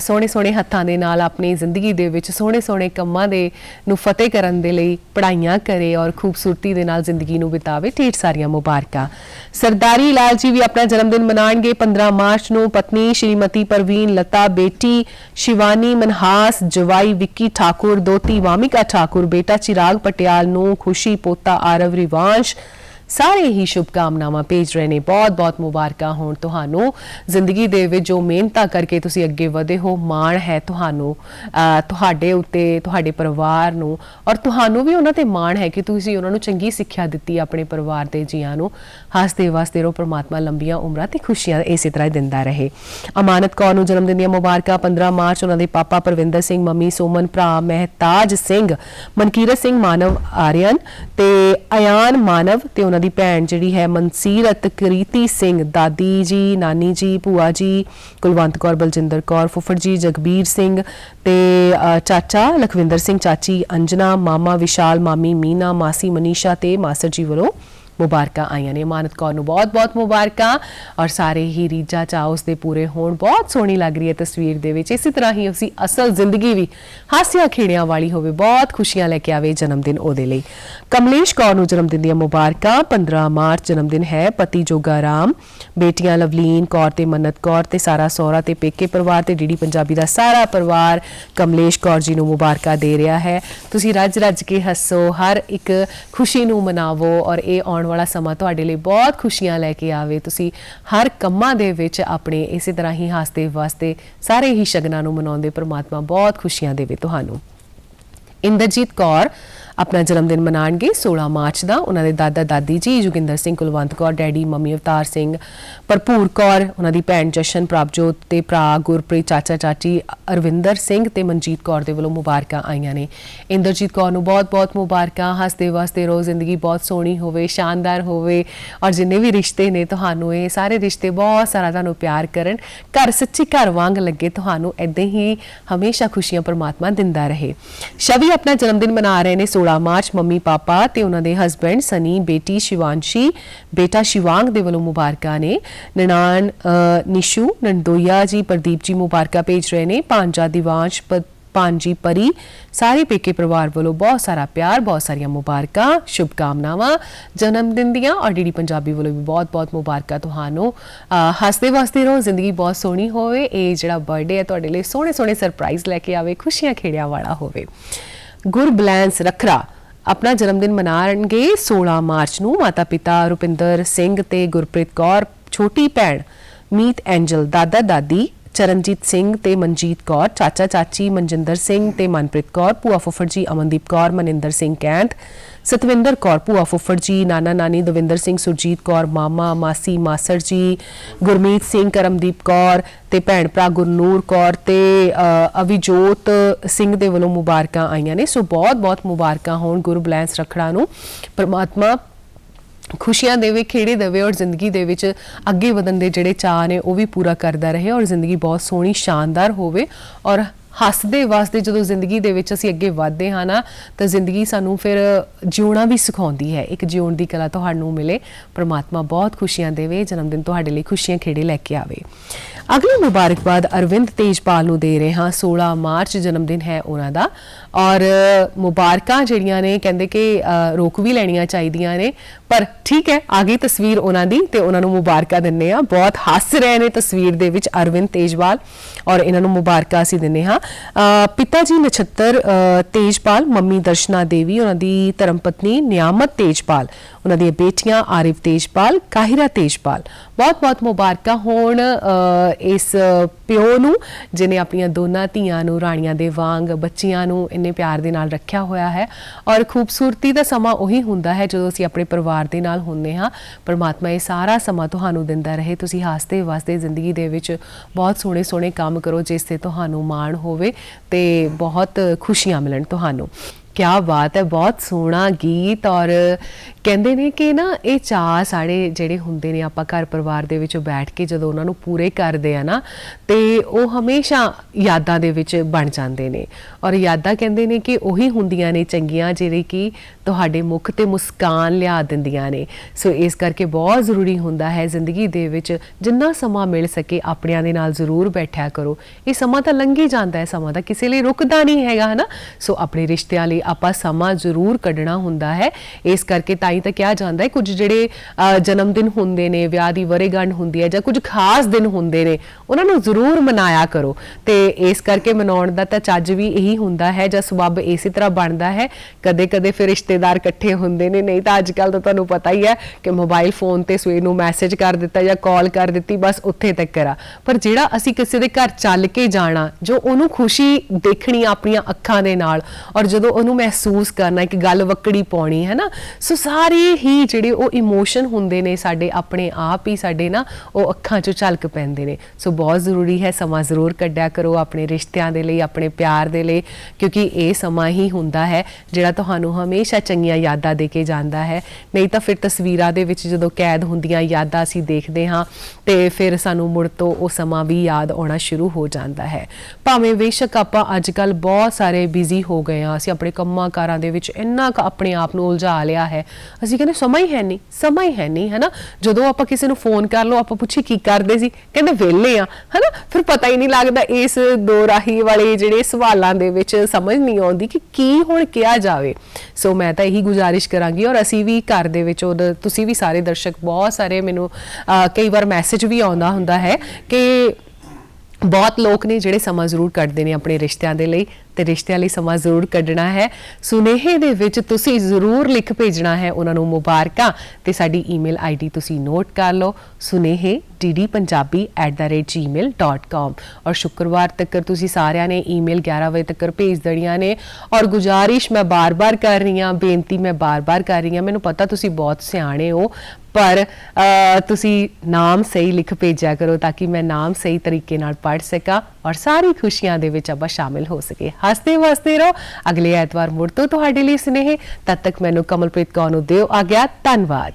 Speaker 1: ਸੋਹਣੇ ਸੋਹਣੇ ਹੱਥਾਂ ਦੇ ਨਾਲ ਆਪਣੀ ਜ਼ਿੰਦਗੀ ਦੇ ਵਿੱਚ ਸੋਹਣੇ ਸੋਹਣੇ ਕੰਮਾਂ ਦੇ ਨੂੰ ਫਤਿਹ ਕਰਨ ਦੇ ਲਈ ਪੜ੍ਹਾਈਆਂ ਕਰੇ ਔਰ ਖੂਬਸੂਰਤੀ ਦੇ ਨਾਲ ਜ਼ਿੰਦਗੀ ਨੂੰ ਬਿਤਾਵੇ। ਢੇਰ ਸਾਰੀਆਂ ਮੁਬਾਰਕਾਂ। ਸਰਦਾਰੀ ਲਾਲ ਜੀ ਵੀ ਆਪਣਾ ਜਨਮ ਦਿਨ ਮਨਾਣਗੇ 15 ਮਾਰਚ ਨੂੰ। ਪਤਨੀ ਸ਼੍ਰੀਮਤੀ ਪਰਵੀਨ, ਲਤਾ, ਬੇਟੀ ਸ਼ਿਵਾਨੀ, ਮਨਹਾਸ, ਜਵਾਈ ਵਿੱਕੀ ਠਾਕੁਰ, ਦੋਤੀ ਵਾਮਿਕਾ ਠਾਕੁਰ, ਬੇਟਾ ਚਿਰਾਗ ਪਟਿਆਲ ਨੂੰ ਖੁਸ਼ੀ ਪੋਤਾ ਆਰਵ ਰਿਵਾਂਸ਼ ਸਾਰੇ ਹੀ ਸ਼ੁਭ ਕਾਮਨਾਵਾਂ ਭੇਜ ਰਹੇ ਨੇ। ਬਹੁਤ-ਬਹੁਤ ਮੁਬਾਰਕਾਂ ਹੋਣ ਤੁਹਾਨੂੰ। ਜ਼ਿੰਦਗੀ ਦੇ ਵਿੱਚ ਜੋ ਮਿਹਨਤਾਂ ਕਰਕੇ ਤੁਸੀਂ ਅੱਗੇ ਵਧੇ ਹੋ, ਮਾਣ ਹੈ ਤੁਹਾਨੂੰ ਤੁਹਾਡੇ ਉੱਤੇ, ਤੁਹਾਡੇ ਪਰਿਵਾਰ ਨੂੰ। ਔਰ ਤੁਹਾਨੂੰ ਵੀ ਉਹਨਾਂ ਤੇ ਮਾਣ ਹੈ ਕਿ ਤੁਸੀਂ ਉਹਨਾਂ ਨੂੰ ਚੰਗੀ ਸਿੱਖਿਆ ਦਿੱਤੀ ਆਪਣੇ ਪਰਿਵਾਰ ਦੇ ਜੀਆਂ ਨੂੰ। ਹੱਸਦੇ ਵਸਦੇ ਰਹੋ, ਪ੍ਰਮਾਤਮਾ ਲੰਬੀਆਂ ਉਮਰਾਂ ਤੇ ਖੁਸ਼ੀਆਂ ਇਸੇ ਤਰ੍ਹਾਂ ਹੀ ਦਿੰਦਾ ਰਹੇ। ਅਮਾਨਤ ਕੌਰ ਨੂੰ ਜਨਮ ਦਿਨ ਦੀਆਂ ਮੁਬਾਰਕਾਂ 15 ਮਾਰਚ ਉਹਨਾਂ ਦੇ ਪਾਪਾ ਪਰਵਿੰਦਰ ਸਿੰਘ, ਮੰਮੀ ਸੋਮਨ, ਭਰਾ ਮਹਿਤਾਜ ਸਿੰਘ, ਮਨਕੀਰਤ ਸਿੰਘ, ਮਾਨਵ ਆਰੀਅਨ ਤੇ ਅਯਾਨ ਮਾਨਵ ਤੇ ਉਹਨਾਂ ਦੀ ਭੈਣ ਜਿਹੜੀ ਹੈ ਮਨਸੀਰਤ ਕਰੀਤੀ ਸਿੰਘ, ਦਾਦੀ ਜੀ, ਨਾਨੀ ਜੀ, ਭੂਆ ਜੀ, ਕੁਲਵੰਤ ਕੌਰ, ਬਲਜਿੰਦਰ ਕੌਰ, ਫੁੱਫੜ ਜੀ, ਜਗਬੀਰ ਸਿੰਘ ਤੇ ਚਾਚਾ ਲਖਵਿੰਦਰ ਸਿੰਘ, ਚਾਚੀ ਅੰਜਨਾ, ਮਾਮਾ ਵਿਸ਼ਾਲ, ਮਾਮੀ ਮੀਨਾ, ਮਾਸੀ ਮਨੀਸ਼ਾ ਤੇ ਮਾਸਰ ਜੀ ਵੱਲੋਂ ਮੁਬਾਰਕਾਂ ਆਈਆਂ ਨੇ। ਮਾਨਤ ਕੌਰ ਨੂੰ ਬਹੁਤ-ਬਹੁਤ ਮੁਬਾਰਕਾਂ। ਔਰ ਸਾਰੇ ਹੀ ਰੀਜਾ ਚਾਹ ਉਸ ਦੇ ਪੂਰੇ ਹੋਣ। ਬਹੁਤ ਸੋਹਣੀ ਲੱਗ ਰਹੀ ਹੈ ਤਸਵੀਰ ਦੇ ਵਿੱਚ। ਇਸੇ ਤਰ੍ਹਾਂ ਹੀ ਉਸੀ ਅਸਲ ਜ਼ਿੰਦਗੀ ਵੀ ਹਾਸਿਆਂ ਖੇੜਿਆਂ ਵਾਲੀ ਹੋਵੇ। ਬਹੁਤ ਖੁਸ਼ੀਆਂ ਲੈ ਕੇ ਆਵੇ ਜਨਮ ਦਿਨ ਉਹਦੇ ਲਈ। ਕਮਲੇਸ਼ ਕੌਰ ਨੂੰ ਜਨਮ ਦਿਨ ਦੀਆਂ ਮੁਬਾਰਕਾਂ। 15 ਮਾਰਚ ਜਨਮ ਦਿਨ ਹੈ। ਪਤੀ ਜੋਗਾ ਰਾਮ, ਬੇਟੀਆਂ ਲਵਲੀਨ ਕੌਰ ਤੇ ਮੰਨਤ ਕੌਰ ਤੇ ਸਾਰਾ ਸਹੁਰਾ ਤੇ ਪੇਕੇ ਪਰਿਵਾਰ ਤੇ ਡੀਡੀ ਪੰਜਾਬੀ ਦਾ ਸਾਰਾ ਪਰਿਵਾਰ ਕਮਲੇਸ਼ ਕੌਰ ਜੀ ਨੂੰ ਮੁਬਾਰਕਾਂ ਦੇ ਰਿਹਾ ਹੈ। ਤੁਸੀਂ ਰੱਜ ਰੱਜ ਕੇ ਹੱਸੋ। ਹਰ ਇੱਕ ਖੁਸ਼ੀ ਨੂੰ ਮਨਾਵੋ। ਔਰ ਇਹ ਆਉਣ ਵਾਲਾ ਸਮਾਂ ਤੁਹਾਡੇ ਲਈ ਬਹੁਤ ਖੁਸ਼ੀਆਂ ਲੈ ਕੇ ਆਵੇ। ਤੁਸੀਂ ਹਰ ਕੰਮਾਂ ਦੇ ਵਿੱਚ ਆਪਣੇ ਇਸੇ ਤਰ੍ਹਾਂ ਹੀ ਹੱਸਦੇ ਵਸਦੇ ਸਾਰੇ ਹੀ ਸ਼ਗਨਾਂ ਨੂੰ ਮਨਾਉਂਦੇ ਪ੍ਰਮਾਤਮਾ ਬਹੁਤ ਖੁਸ਼ੀਆਂ ਦੇਵੇ ਤੁਹਾਨੂੰ। ਇੰਦਰਜੀਤ ਕੌਰ ਆਪਣਾ ਜਨਮ ਦਿਨ ਮਨਾਣਗੇ 16 ਮਾਰਚ ਦਾ। ਉਹਨਾਂ ਦੇ ਦਾਦਾ ਦਾਦੀ ਜੀ, ਜੋਗਿੰਦਰ ਸਿੰਘ, ਕੁਲਵੰਤ ਕੌਰ, ਡੈਡੀ ਮੰਮੀ ਅਵਤਾਰ ਸਿੰਘ, ਭਰਪੂਰ ਕੌਰ, ਉਹਨਾਂ ਦੀ ਭੈਣ ਜਸ਼ਨ, ਪ੍ਰਭਜੋਤ ਤੇ ਭਰਾ ਗੁਰਪ੍ਰੀਤ, ਚਾਚਾ ਚਾਚੀ, ਅਰਵਿੰਦਰ ਸਿੰਘ ਤੇ ਮਨਜੀਤ ਕੌਰ ਦੇ ਵੱਲੋਂ ਮੁਬਾਰਕਾਂ ਆਈਆਂ ਨੇ। ਇੰਦਰਜੀਤ ਕੌਰ ਨੂੰ ਬਹੁਤ-ਬਹੁਤ ਮੁਬਾਰਕਾਂ। ਹੱਸਦੇ ਵਸਦੇ ਰਹੋ, ਜ਼ਿੰਦਗੀ ਬਹੁਤ ਸੋਹਣੀ ਹੋਵੇ, ਸ਼ਾਨਦਾਰ ਹੋਵੇ। ਔਰ ਜਿੰਨੇ ਵੀ ਰਿਸ਼ਤੇ ਨੇ ਤੁਹਾਨੂੰ, ਇਹ ਸਾਰੇ ਰਿਸ਼ਤੇ ਬਹੁਤ ਸਾਰਾ ਤੁਹਾਨੂੰ ਪਿਆਰ ਕਰਨ। ਘਰ, ਸੱਚੀ ਘਰ ਵਾਂਗ ਲੱਗੇ, ਤੁਹਾਨੂੰ ਐਦਾਂ ਹੀ ਹਮੇਸ਼ਾ ਖੁਸ਼ੀਆਂ ਪਰਮਾਤਮਾ ਦਿੰਦਾ ਰਹੇ। ਸ਼ਵੀ ਆਪਣਾ ਜਨਮ ਦਿਨ ਮਨਾ ਰਹੇ ਨੇ 16 ਮਾਰਚ ਮੰਮੀ, ਪਾਪਾ ਤੇ ਉਹਨਾਂ ਦੇ ਹਸਬੰਡ ਸਨੀ, ਬੇਟੀ ਸ਼ਿਵਾਂਸ਼ੀ, ਬੇਟਾ ਸ਼ਿਵਾਂਗ ਦੇ ਵੱਲੋਂ ਮੁਬਾਰਕਾਂ ਨੇ। ਨਨਾਣ ਨਿਸ਼ੂ ਨੰਦੋਇਆ ਜੀ, ਪ੍ਰਦੀਪ ਜੀ ਮੁਬਾਰਕਾਂ ਭੇਜ ਰਹੇ ਨੇ। ਪਾਂਜਾ ਦਿਵਾਂਸ਼, ਪ- ਪਾਂਜੀ ਪਰੀ, ਸਾਰੇ ਪੇਕੇ ਪਰਿਵਾਰ ਵੱਲੋਂ ਬਹੁਤ ਸਾਰਾ ਪਿਆਰ, ਬਹੁਤ ਸਾਰੀਆਂ ਮੁਬਾਰਕਾਂ ਸ਼ੁਭ ਕਾਮਨਾਵਾਂ ਜਨਮ ਦਿਨ ਦੀਆਂ ਔਰ ਡੀਡੀ ਪੰਜਾਬੀ ਵੱਲੋਂ ਵੀ ਬਹੁਤ-ਬਹੁਤ ਮੁਬਾਰਕਾਂ ਤੁਹਾਨੂੰ। ਹੱਸਦੇ ਵਸਦੇ ਰਹੋ, ਜ਼ਿੰਦਗੀ ਬਹੁਤ ਸੋਹਣੀ ਹੋਵੇ। ਇਹ ਜਿਹੜਾ ਬਰਥਡੇ ਹੈ, ਤੁਹਾਡੇ ਲਈ ਸੋਹਣੇ-ਸੋਹਣੇ ਸਰਪ੍ਰਾਈਜ਼ ਲੈ ਕੇ ਆਵੇ, ਖੁਸ਼ੀਆਂ ਖੇੜਿਆਂ ਵਾਲਾ ਹੋਵੇ। ਗੁਰਬਲੈਂਸ ਰਖਰਾ। ਆਪਣਾ ਜਨਮ ਦਿਨ ਮਨਾਣਗੇ 16 ਮਾਰਚ ਨੂੰ। ਮਾਤਾ ਪਿਤਾ ਰੁਪਿੰਦਰ ਸਿੰਘ ਤੇ ਗੁਰਪ੍ਰੀਤ ਕੌਰ, ਛੋਟੀ ਭੈਣ ਮੀਤ ਐਂਜਲ ਦਾਦਾ ਦਾਦੀ ਚਰਨਜੀਤ ਸਿੰਘ ਤੇ ਮਨਜੀਤ ਕੌਰ ਚਾਚਾ ਚਾਚੀ ਮਨਜਿੰਦਰ ਸਿੰਘ ਤੇ ਮਨਪ੍ਰੀਤ ਕੌਰ ਭੂਆ ਫੁੱਫੜ ਜੀ ਅਮਨਦੀਪ ਕੌਰ ਮਨਿੰਦਰ ਸਿੰਘ ਕੈਂਟ ਸਤਵਿੰਦਰ ਕੌਰ ਭੂਆ ਫੁੱਫੜ ਜੀ ਨਾਨਾ ਨਾਨੀ ਦਵਿੰਦਰ ਸਿੰਘ ਸੁਰਜੀਤ ਕੌਰ ਮਾਮਾ ਮਾਸੀ ਮਾਸੜ ਜੀ ਗੁਰਮੀਤ ਸਿੰਘ ਕਰਮਦੀਪ ਕੌਰ ਤੇ ਭੈਣ ਭਰਾ ਗੁਰਨੂਰ ਕੌਰ ਤੇ ਅ, ਅਵਿਜੋਤ ਸਿੰਘ ਦੇ ਵੱਲੋਂ ਮੁਬਾਰਕਾਂ ਆਈਆਂ ਨੇ। ਸੋ ਬਹੁਤ ਬਹੁਤ ਮੁਬਾਰਕਾਂ ਹੋਣ ਗੁਰੂ ਬਲੈਂਸ ਰਖੜਾ ਨੂੰ। ਪਰਮਾਤਮਾ ਖੁਸ਼ੀਆਂ ਦੇਵੇ ਖੇੜੇ ਦੇਵੇ ਔਰ ਜ਼ਿੰਦਗੀ ਦੇ ਵਿੱਚ ਅੱਗੇ ਵਧਣ ਦੇ ਜਿਹੜੇ ਚਾਅ ਨੇ, ਉਹ ਵੀ ਪੂਰਾ ਕਰਦਾ ਰਹੇ ਔਰ ਜ਼ਿੰਦਗੀ ਬਹੁਤ ਸੋਹਣੀ, ਸ਼ਾਨਦਾਰ ਹੋਵੇ ਔਰ ਹੱਸਦੇ ਵਸਦੇ ਜਦੋਂ ਜ਼ਿੰਦਗੀ ਦੇ ਵਿੱਚ ਅਸੀਂ ਅੱਗੇ ਵਧਦੇ ਹਾਂ ਨਾ, ਤਾਂ ਜ਼ਿੰਦਗੀ ਸਾਨੂੰ ਫਿਰ ਜਿਉਣਾ ਵੀ ਸਿਖਾਉਂਦੀ ਹੈ। ਇੱਕ ਜਿਉਣ ਦੀ ਕਲਾ ਤੁਹਾਨੂੰ ਮਿਲੇ। ਪ੍ਰਮਾਤਮਾ ਬਹੁਤ ਖੁਸ਼ੀਆਂ ਦੇਵੇ। ਜਨਮ ਦਿਨ ਤੁਹਾਡੇ ਲਈ ਖੁਸ਼ੀਆਂ ਖੇੜੇ ਲੈ ਕੇ ਆਵੇ। ਅਗਲੀ ਮੁਬਾਰਕਬਾਦ ਅਰਵਿੰਦ ਤੇਜਪਾਲ ਨੂੰ ਦੇ ਰਹੇ ਹਾਂ। 16 ਮਾਰਚ ਜਨਮ ਦਿਨ ਹੈ ਉਹਨਾਂ ਦਾ। ਔਰ ਮੁਬਾਰਕਾਂ ਜਿਹੜੀਆਂ ਨੇ, ਕਹਿੰਦੇ ਕਿ ਰੋਕ ਵੀ ਲੈਣੀਆਂ ਚਾਹੀਦੀਆਂ ਨੇ। ਪਰ ਠੀਕ ਹੈ, ਆ ਗਈ ਤਸਵੀਰ ਉਹਨਾਂ ਦੀ ਤੇ ਉਹਨਾਂ ਨੂੰ ਮੁਬਾਰਕਾਂ ਦਿੰਨੇ ਆ ਬਹੁਤ ਹੱਸ ਰਹੇ ਨੇ ਤਸਵੀਰ ਦੇ ਵਿੱਚ ਅਰਵਿੰਦ ਤੇਜਵਾਲ ਔਰ ਇਹਨਾਂ ਨੂੰ ਮੁਬਾਰਕਾਂ ਅਸੀਂ ਦਿੰਨੇ ਹਾਂ। ਪਿਤਾ ਜੀ ਨਛੱਤਰ ਤੇਜਪਾਲ ਮੰਮੀ ਦਰਸ਼ਨਾ ਦੇਵੀ ਉਹਨਾਂ ਦੀ ਧਰਮ ਪਤਨੀ ਨਿਆਮਤ ਤੇਜਪਾਲ। ਉਹਨਾਂ ਦੀਆਂ ਬੇਟੀਆਂ ਆਰਿਫ ਤੇਜਪਾਲ, ਕਾਹਿਰਾ ਤੇਜਪਾਲ। ਬਹੁਤ-ਬਹੁਤ ਮੁਬਾਰਕਾਂ ਹੋਣ ਇਸ ਪਿਓ ਨੂੰ ਜਿਨੇ ਆਪਣੀਆਂ ਦੋਨਾਂ ਧੀਆਂ ਨੂੰ, ਰਾਣੀਆਂ ਦੇ ਵਾਂਗ, ਬੱਚੀਆਂ ਨੂੰ ਇੰਨੇ ਪਿਆਰ ਦੇ ਨਾਲ ਰੱਖਿਆ ਹੋਇਆ ਹੈ। ਔਰ ਖੂਬਸੂਰਤੀ ਦਾ ਸਮਾਂ ਉਹੀ ਹੁੰਦਾ ਹੈ ਜਦੋਂ ਅਸੀਂ ਆਪਣੇ ਪਰਿਵਾਰ ਦੇ ਨਾਲ ਹੁੰਦੇ ਹਾਂ। ਪਰਮਾਤਮਾ ਇਹ ਸਾਰਾ ਸਮਾਂ ਤੁਹਾਨੂੰ ਦਿੰਦਾ ਰਹੇ। ਤੁਸੀਂ ਹੱਸਦੇ, ਵਸਦੇ ਜ਼ਿੰਦਗੀ ਦੇ ਵਿੱਚ ਬਹੁਤ ਸੋਹਣੇ ਸੋਹਣੇ ਕੰਮ ਕਰੋ, ਜਿਸ ਤੇ ਤੁਹਾਨੂੰ ਮਾਣ ਹੋਵੇ ਤੇ ਬਹੁਤ ਖੁਸ਼ੀਆਂ ਮਿਲਣ ਤੁਹਾਨੂੰ। ਕਿਆ ਬਾਤ ਹੈ, ਬਹੁਤ ਸੋਹਣਾ ਗੀਤ ਔਰ ਕਹਿੰਦੇ ਨੇ ਕਿ ਨਾ ਇਹ ਚਾਹ ਸਾਡੇ ਜਿਹੜੇ ਹੁੰਦੇ ਨੇ ਆਪਾਂ ਘਰ ਪਰਿਵਾਰ ਦੇ ਵਿੱਚ ਬੈਠ ਕੇ ਜਦੋਂ ਉਹਨਾਂ ਨੂੰ ਪੂਰੇ ਕਰਦੇ ਆ ਨਾ, ਤੇ ਉਹ ਹਮੇਸ਼ਾ ਯਾਦਾਂ ਦੇ ਵਿੱਚ ਬਣ ਜਾਂਦੇ ਨੇ। ਔਰ ਯਾਦਾਂ ਕਹਿੰਦੇ ਨੇ ਕਿ ਉਹੀ ਹੁੰਦੀਆਂ ਨੇ ਚੰਗੀਆਂ ਜਿਹੜੇ ਕਿ ਤੁਹਾਡੇ ਮੁਖ ਤੇ ਮੁਸਕਾਨ ਲਿਆ ਦਿੰਦੀਆਂ ਨੇ। ਸੋ ਇਸ ਕਰਕੇ ਬਹੁਤ ਜ਼ਰੂਰੀ ਹੁੰਦਾ ਹੈ ਜ਼ਿੰਦਗੀ ਦੇ ਵਿੱਚ ਜਿੰਨਾ ਸਮਾਂ ਮਿਲ ਸਕੇ ਆਪਣਿਆਂ ਦੇ ਨਾਲ ਜ਼ਰੂਰ ਬੈਠਿਆ ਕਰੋ। ਇਹ ਸਮਾਂ ਤਾਂ ਲੰਘੀ ਜਾਂਦਾ ਹੈ, ਸਮਾਂ ਤਾਂ ਕਿਸੇ ਲਈ ਰੁਕਦਾ ਨਹੀਂ ਹੈਗਾ, ਹਨਾ? ਸੋ ਆਪਣੇ ਰਿਸ਼ਤਿਆਂ ਲਈ ਆਪਾਂ ਸਮਾਂ ਜ਼ਰੂਰ ਕੱਢਣਾ ਹੁੰਦਾ ਹੈ। ਇਸ ਕਰਕੇ ਤਾਂ ਤਾਂ ਕਿਹਾ ਜਾਂਦਾ ਹੈ। ਕੁਝ ਜਿਹੜੇ ਜਨਮ ਦਿਨ ਹੁੰਦੇ ਨੇ, ਵਿਆਹ ਦੀ ਵਰੇਗੰਢ ਹੁੰਦੀ ਹੈ ਜਾਂ ਕੁਝ ਖਾਸ ਦਿਨ ਹੁੰਦੇ ਨੇ, ਉਹਨਾਂ ਨੂੰ ਜ਼ਰੂਰ ਮਨਾਇਆ ਕਰੋ। ਤੇ ਇਸ ਕਰਕੇ ਮਨਾਉਣ ਦਾ ਤਾਂ ਚੱਜ ਵੀ ਇਹੀ ਹੁੰਦਾ ਹੈ ਜਾਂ ਸਬੱਬ ਇਸੇ ਤਰ੍ਹਾਂ ਬਣਦਾ ਹੈ। ਕਦੇ ਕਦੇ ਫਿਰ ਰਿਸ਼ਤੇਦਾਰ ਇਕੱਠੇ ਹੁੰਦੇ ਨੇ। ਨਹੀਂ ਤਾਂ ਅੱਜ ਤਾਂ ਤੁਹਾਨੂੰ ਪਤਾ ਹੀ ਹੈ ਕਿ ਮੋਬਾਈਲ ਫੋਨ ਤੇ ਸਵੇਰ ਨੂੰ ਮੈਸੇਜ ਕਰ ਦਿੱਤਾ ਜਾਂ ਕਾਲ ਕਰ ਦਿੱਤੀ, ਬਸ ਉੱਥੇ ਤੱਕ ਕਰਾ ਪਰ ਜਿਹੜਾ ਅਸੀਂ ਕਿਸੇ ਦੇ ਘਰ ਚੱਲ ਕੇ ਜਾਣਾ, ਜੋ ਉਹਨੂੰ ਖੁਸ਼ੀ ਦੇਖਣੀ ਆਪਣੀਆਂ ਅੱਖਾਂ ਦੇ ਨਾਲ ਔਰ ਜਦੋਂ ਉਹਨੂੰ ਮਹਿਸੂਸ ਕਰਨਾ ਇੱਕ ਗੱਲ ਵਕੜੀ ਪਾਉਣੀ ਹੈ ਨਾ ਸੋ ਸਾਰੇ ਹੀ ਜਿਹੜੇ ਉਹ ਇਮੋਸ਼ਨ ਹੁੰਦੇ ਨੇ ਸਾਡੇ ਆਪਣੇ ਆਪ ਹੀ ਸਾਡੇ ਨਾ, ਉਹ ਅੱਖਾਂ 'ਚੋਂ ਝਲਕ ਪੈਂਦੇ ਨੇ। ਸੋ ਬਹੁਤ ਜ਼ਰੂਰੀ ਹੈ ਸਮਾਂ ਜ਼ਰੂਰ ਕੱਢਿਆ ਕਰੋ ਆਪਣੇ ਰਿਸ਼ਤਿਆਂ ਦੇ ਲਈ, ਆਪਣੇ ਪਿਆਰ ਦੇ ਲਈ, ਕਿਉਂਕਿ ਇਹ ਸਮਾਂ ਹੀ ਹੁੰਦਾ ਹੈ ਜਿਹੜਾ ਤੁਹਾਨੂੰ ਹਮੇਸ਼ਾ ਚੰਗੀਆਂ ਯਾਦਾਂ ਦੇ ਕੇ ਜਾਂਦਾ ਹੈ। ਨਹੀਂ ਤਾਂ ਫਿਰ ਤਸਵੀਰਾਂ ਦੇ ਵਿੱਚ ਜਦੋਂ ਕੈਦ ਹੁੰਦੀਆਂ ਯਾਦਾਂ ਅਸੀਂ ਦੇਖਦੇ ਹਾਂ ਤੇ ਫਿਰ ਸਾਨੂੰ ਮੁੜ ਤੋਂ ਉਹ ਸਮਾਂ ਵੀ ਯਾਦ ਆਉਣਾ ਸ਼ੁਰੂ ਹੋ ਜਾਂਦਾ ਹੈ। ਭਾਵੇਂ ਬੇਸ਼ੱਕ ਆਪਾਂ ਅੱਜ ਕੱਲ ਬਹੁਤ ਸਾਰੇ ਬਿਜ਼ੀ ਹੋ ਗਏ ਹਾਂ, ਅਸੀਂ ਆਪਣੇ ਕੰਮਾਂ ਕਾਰਾਂ ਦੇ ਵਿੱਚ ਇੰਨਾ ਕੁ ਆਪਣੇ ਆਪ ਨੂੰ ਉਲਝਾ ਲਿਆ ਹੈ ਅਸੀਂ ਕਹਿੰਦੇ ਸਮਾਂ ਹੀ ਹੈ ਨਹੀਂ, ਸਮਾਂ ਹੀ ਹੈ ਨਹੀਂ, ਹੈਨਾ? ਜਦੋਂ ਆਪਾਂ ਕਿਸੇ ਨੂੰ ਫੋਨ ਕਰ ਲਓ, ਆਪਾਂ ਪੁੱਛੀ ਕੀ ਕਰਦੇ ਸੀ? ਕਹਿੰਦੇ ਵਿਹਲੇ ਆ, ਹੈਨਾ? ਫਿਰ ਪਤਾ ਹੀ ਨਹੀਂ ਲੱਗਦਾ ਇਸ ਦੋ ਰਾਹੀ ਵਾਲੇ ਜਿਹੜੇ ਸਵਾਲਾਂ ਦੇ ਵਿੱਚ ਸਮਝ ਨਹੀਂ ਆਉਂਦੀ ਕਿ ਕੀ ਹੁਣ ਕਿਹਾ ਜਾਵੇ। ਸੋ ਮੈਂ ਤਾਂ ਇਹੀ ਗੁਜ਼ਾਰਿਸ਼ ਕਰਾਂਗੀ ਔਰ ਅਸੀਂ ਵੀ ਘਰ ਦੇ ਵਿੱਚ ਉਹਦਾ, ਤੁਸੀਂ ਵੀ ਸਾਰੇ ਦਰਸ਼ਕ ਬਹੁਤ ਸਾਰੇ ਮੈਨੂੰ ਕਈ ਵਾਰ ਮੈਸੇਜ ਵੀ ਆਉਂਦਾ ਹੁੰਦਾ ਹੈ ਕਿ ਬਹੁਤ ਲੋਕ ਨੇ ਜਿਹੜੇ ਸਮਾਂ ਜ਼ਰੂਰ ਕੱਢਦੇ ਨੇ ਆਪਣੇ ਰਿਸ਼ਤਿਆਂ ਦੇ ਲਈ। ਤੇ ਰਿਸ਼ਤਿਆਂ ਲਈ ਸਮਾਂ ਜ਼ਰੂਰ ਕੱਢਣਾ ਹੈ। ਸੁਨੇਹੇ ਦੇ ਵਿੱਚ ਤੁਸੀਂ ਜ਼ਰੂਰ ਲਿਖ ਭੇਜਣਾ ਹੈ ਉਹਨਾਂ ਨੂੰ ਮੁਬਾਰਕਾਂ ਤੇ ਸਾਡੀ ਈਮੇਲ ਆਈਡੀ ਤੁਸੀਂ ਨੋਟ ਕਰ ਲਓ। ਸੁਨੇਹੇ ddpunjabi@gmail.com ਔਰ ਸ਼ੁੱਕਰਵਾਰ ਤੱਕ ਤੁਸੀਂ ਸਾਰਿਆਂ ਨੇ ਈਮੇਲ 11 ਵਜੇ ਤੱਕ ਭੇਜ ਦੇਣੀਆਂ ਨੇ। ਔਰ ਗੁਜ਼ਾਰਿਸ਼ ਮੈਂ ਬਾਰ-ਬਾਰ ਕਰ ਰਹੀ ਹਾਂ, ਬੇਨਤੀ ਮੈਂ ਬਾਰ-ਬਾਰ ਕਰ ਰਹੀ ਹਾਂ। ਮੈਨੂੰ ਪਤਾ ਤੁਸੀਂ ਬਹੁਤ ਸਿਆਣੇ ਹੋ, ਪਰ ਤੁਸੀਂ ਨਾਮ ਸਹੀ ਲਿਖ ਭੇਜਿਆ ਕਰੋ ਤਾਂ ਕਿ ਮੈਂ ਨਾਮ ਸਹੀ ਤਰੀਕੇ ਨਾਲ ਪੜ੍ਹ ਸਕਾਂ। ਔਰ ਸਾਰੀ ਖੁਸ਼ੀਆਂ ਦੇ ਵਿੱਚ ਆਪਾਂ ਸ਼ਾਮਿਲ ਹੋ ਸਕੇ। ਹੱਸਦੇ ਵਸਦੇ ਰਹੋ। ਅਗਲੇ ਐਤਵਾਰ ਮੁੜ ਤੋਂ ਤੁਹਾਡੇ ਲਈ ਸੁਨੇਹੇ। ਤਦ ਤੱਕ ਮੈਨੂੰ ਕਮਲਪ੍ਰੀਤ ਕੌਰ ਨੂੰ ਦਿਓ ਆ ਗਿਆ ਧੰਨਵਾਦ।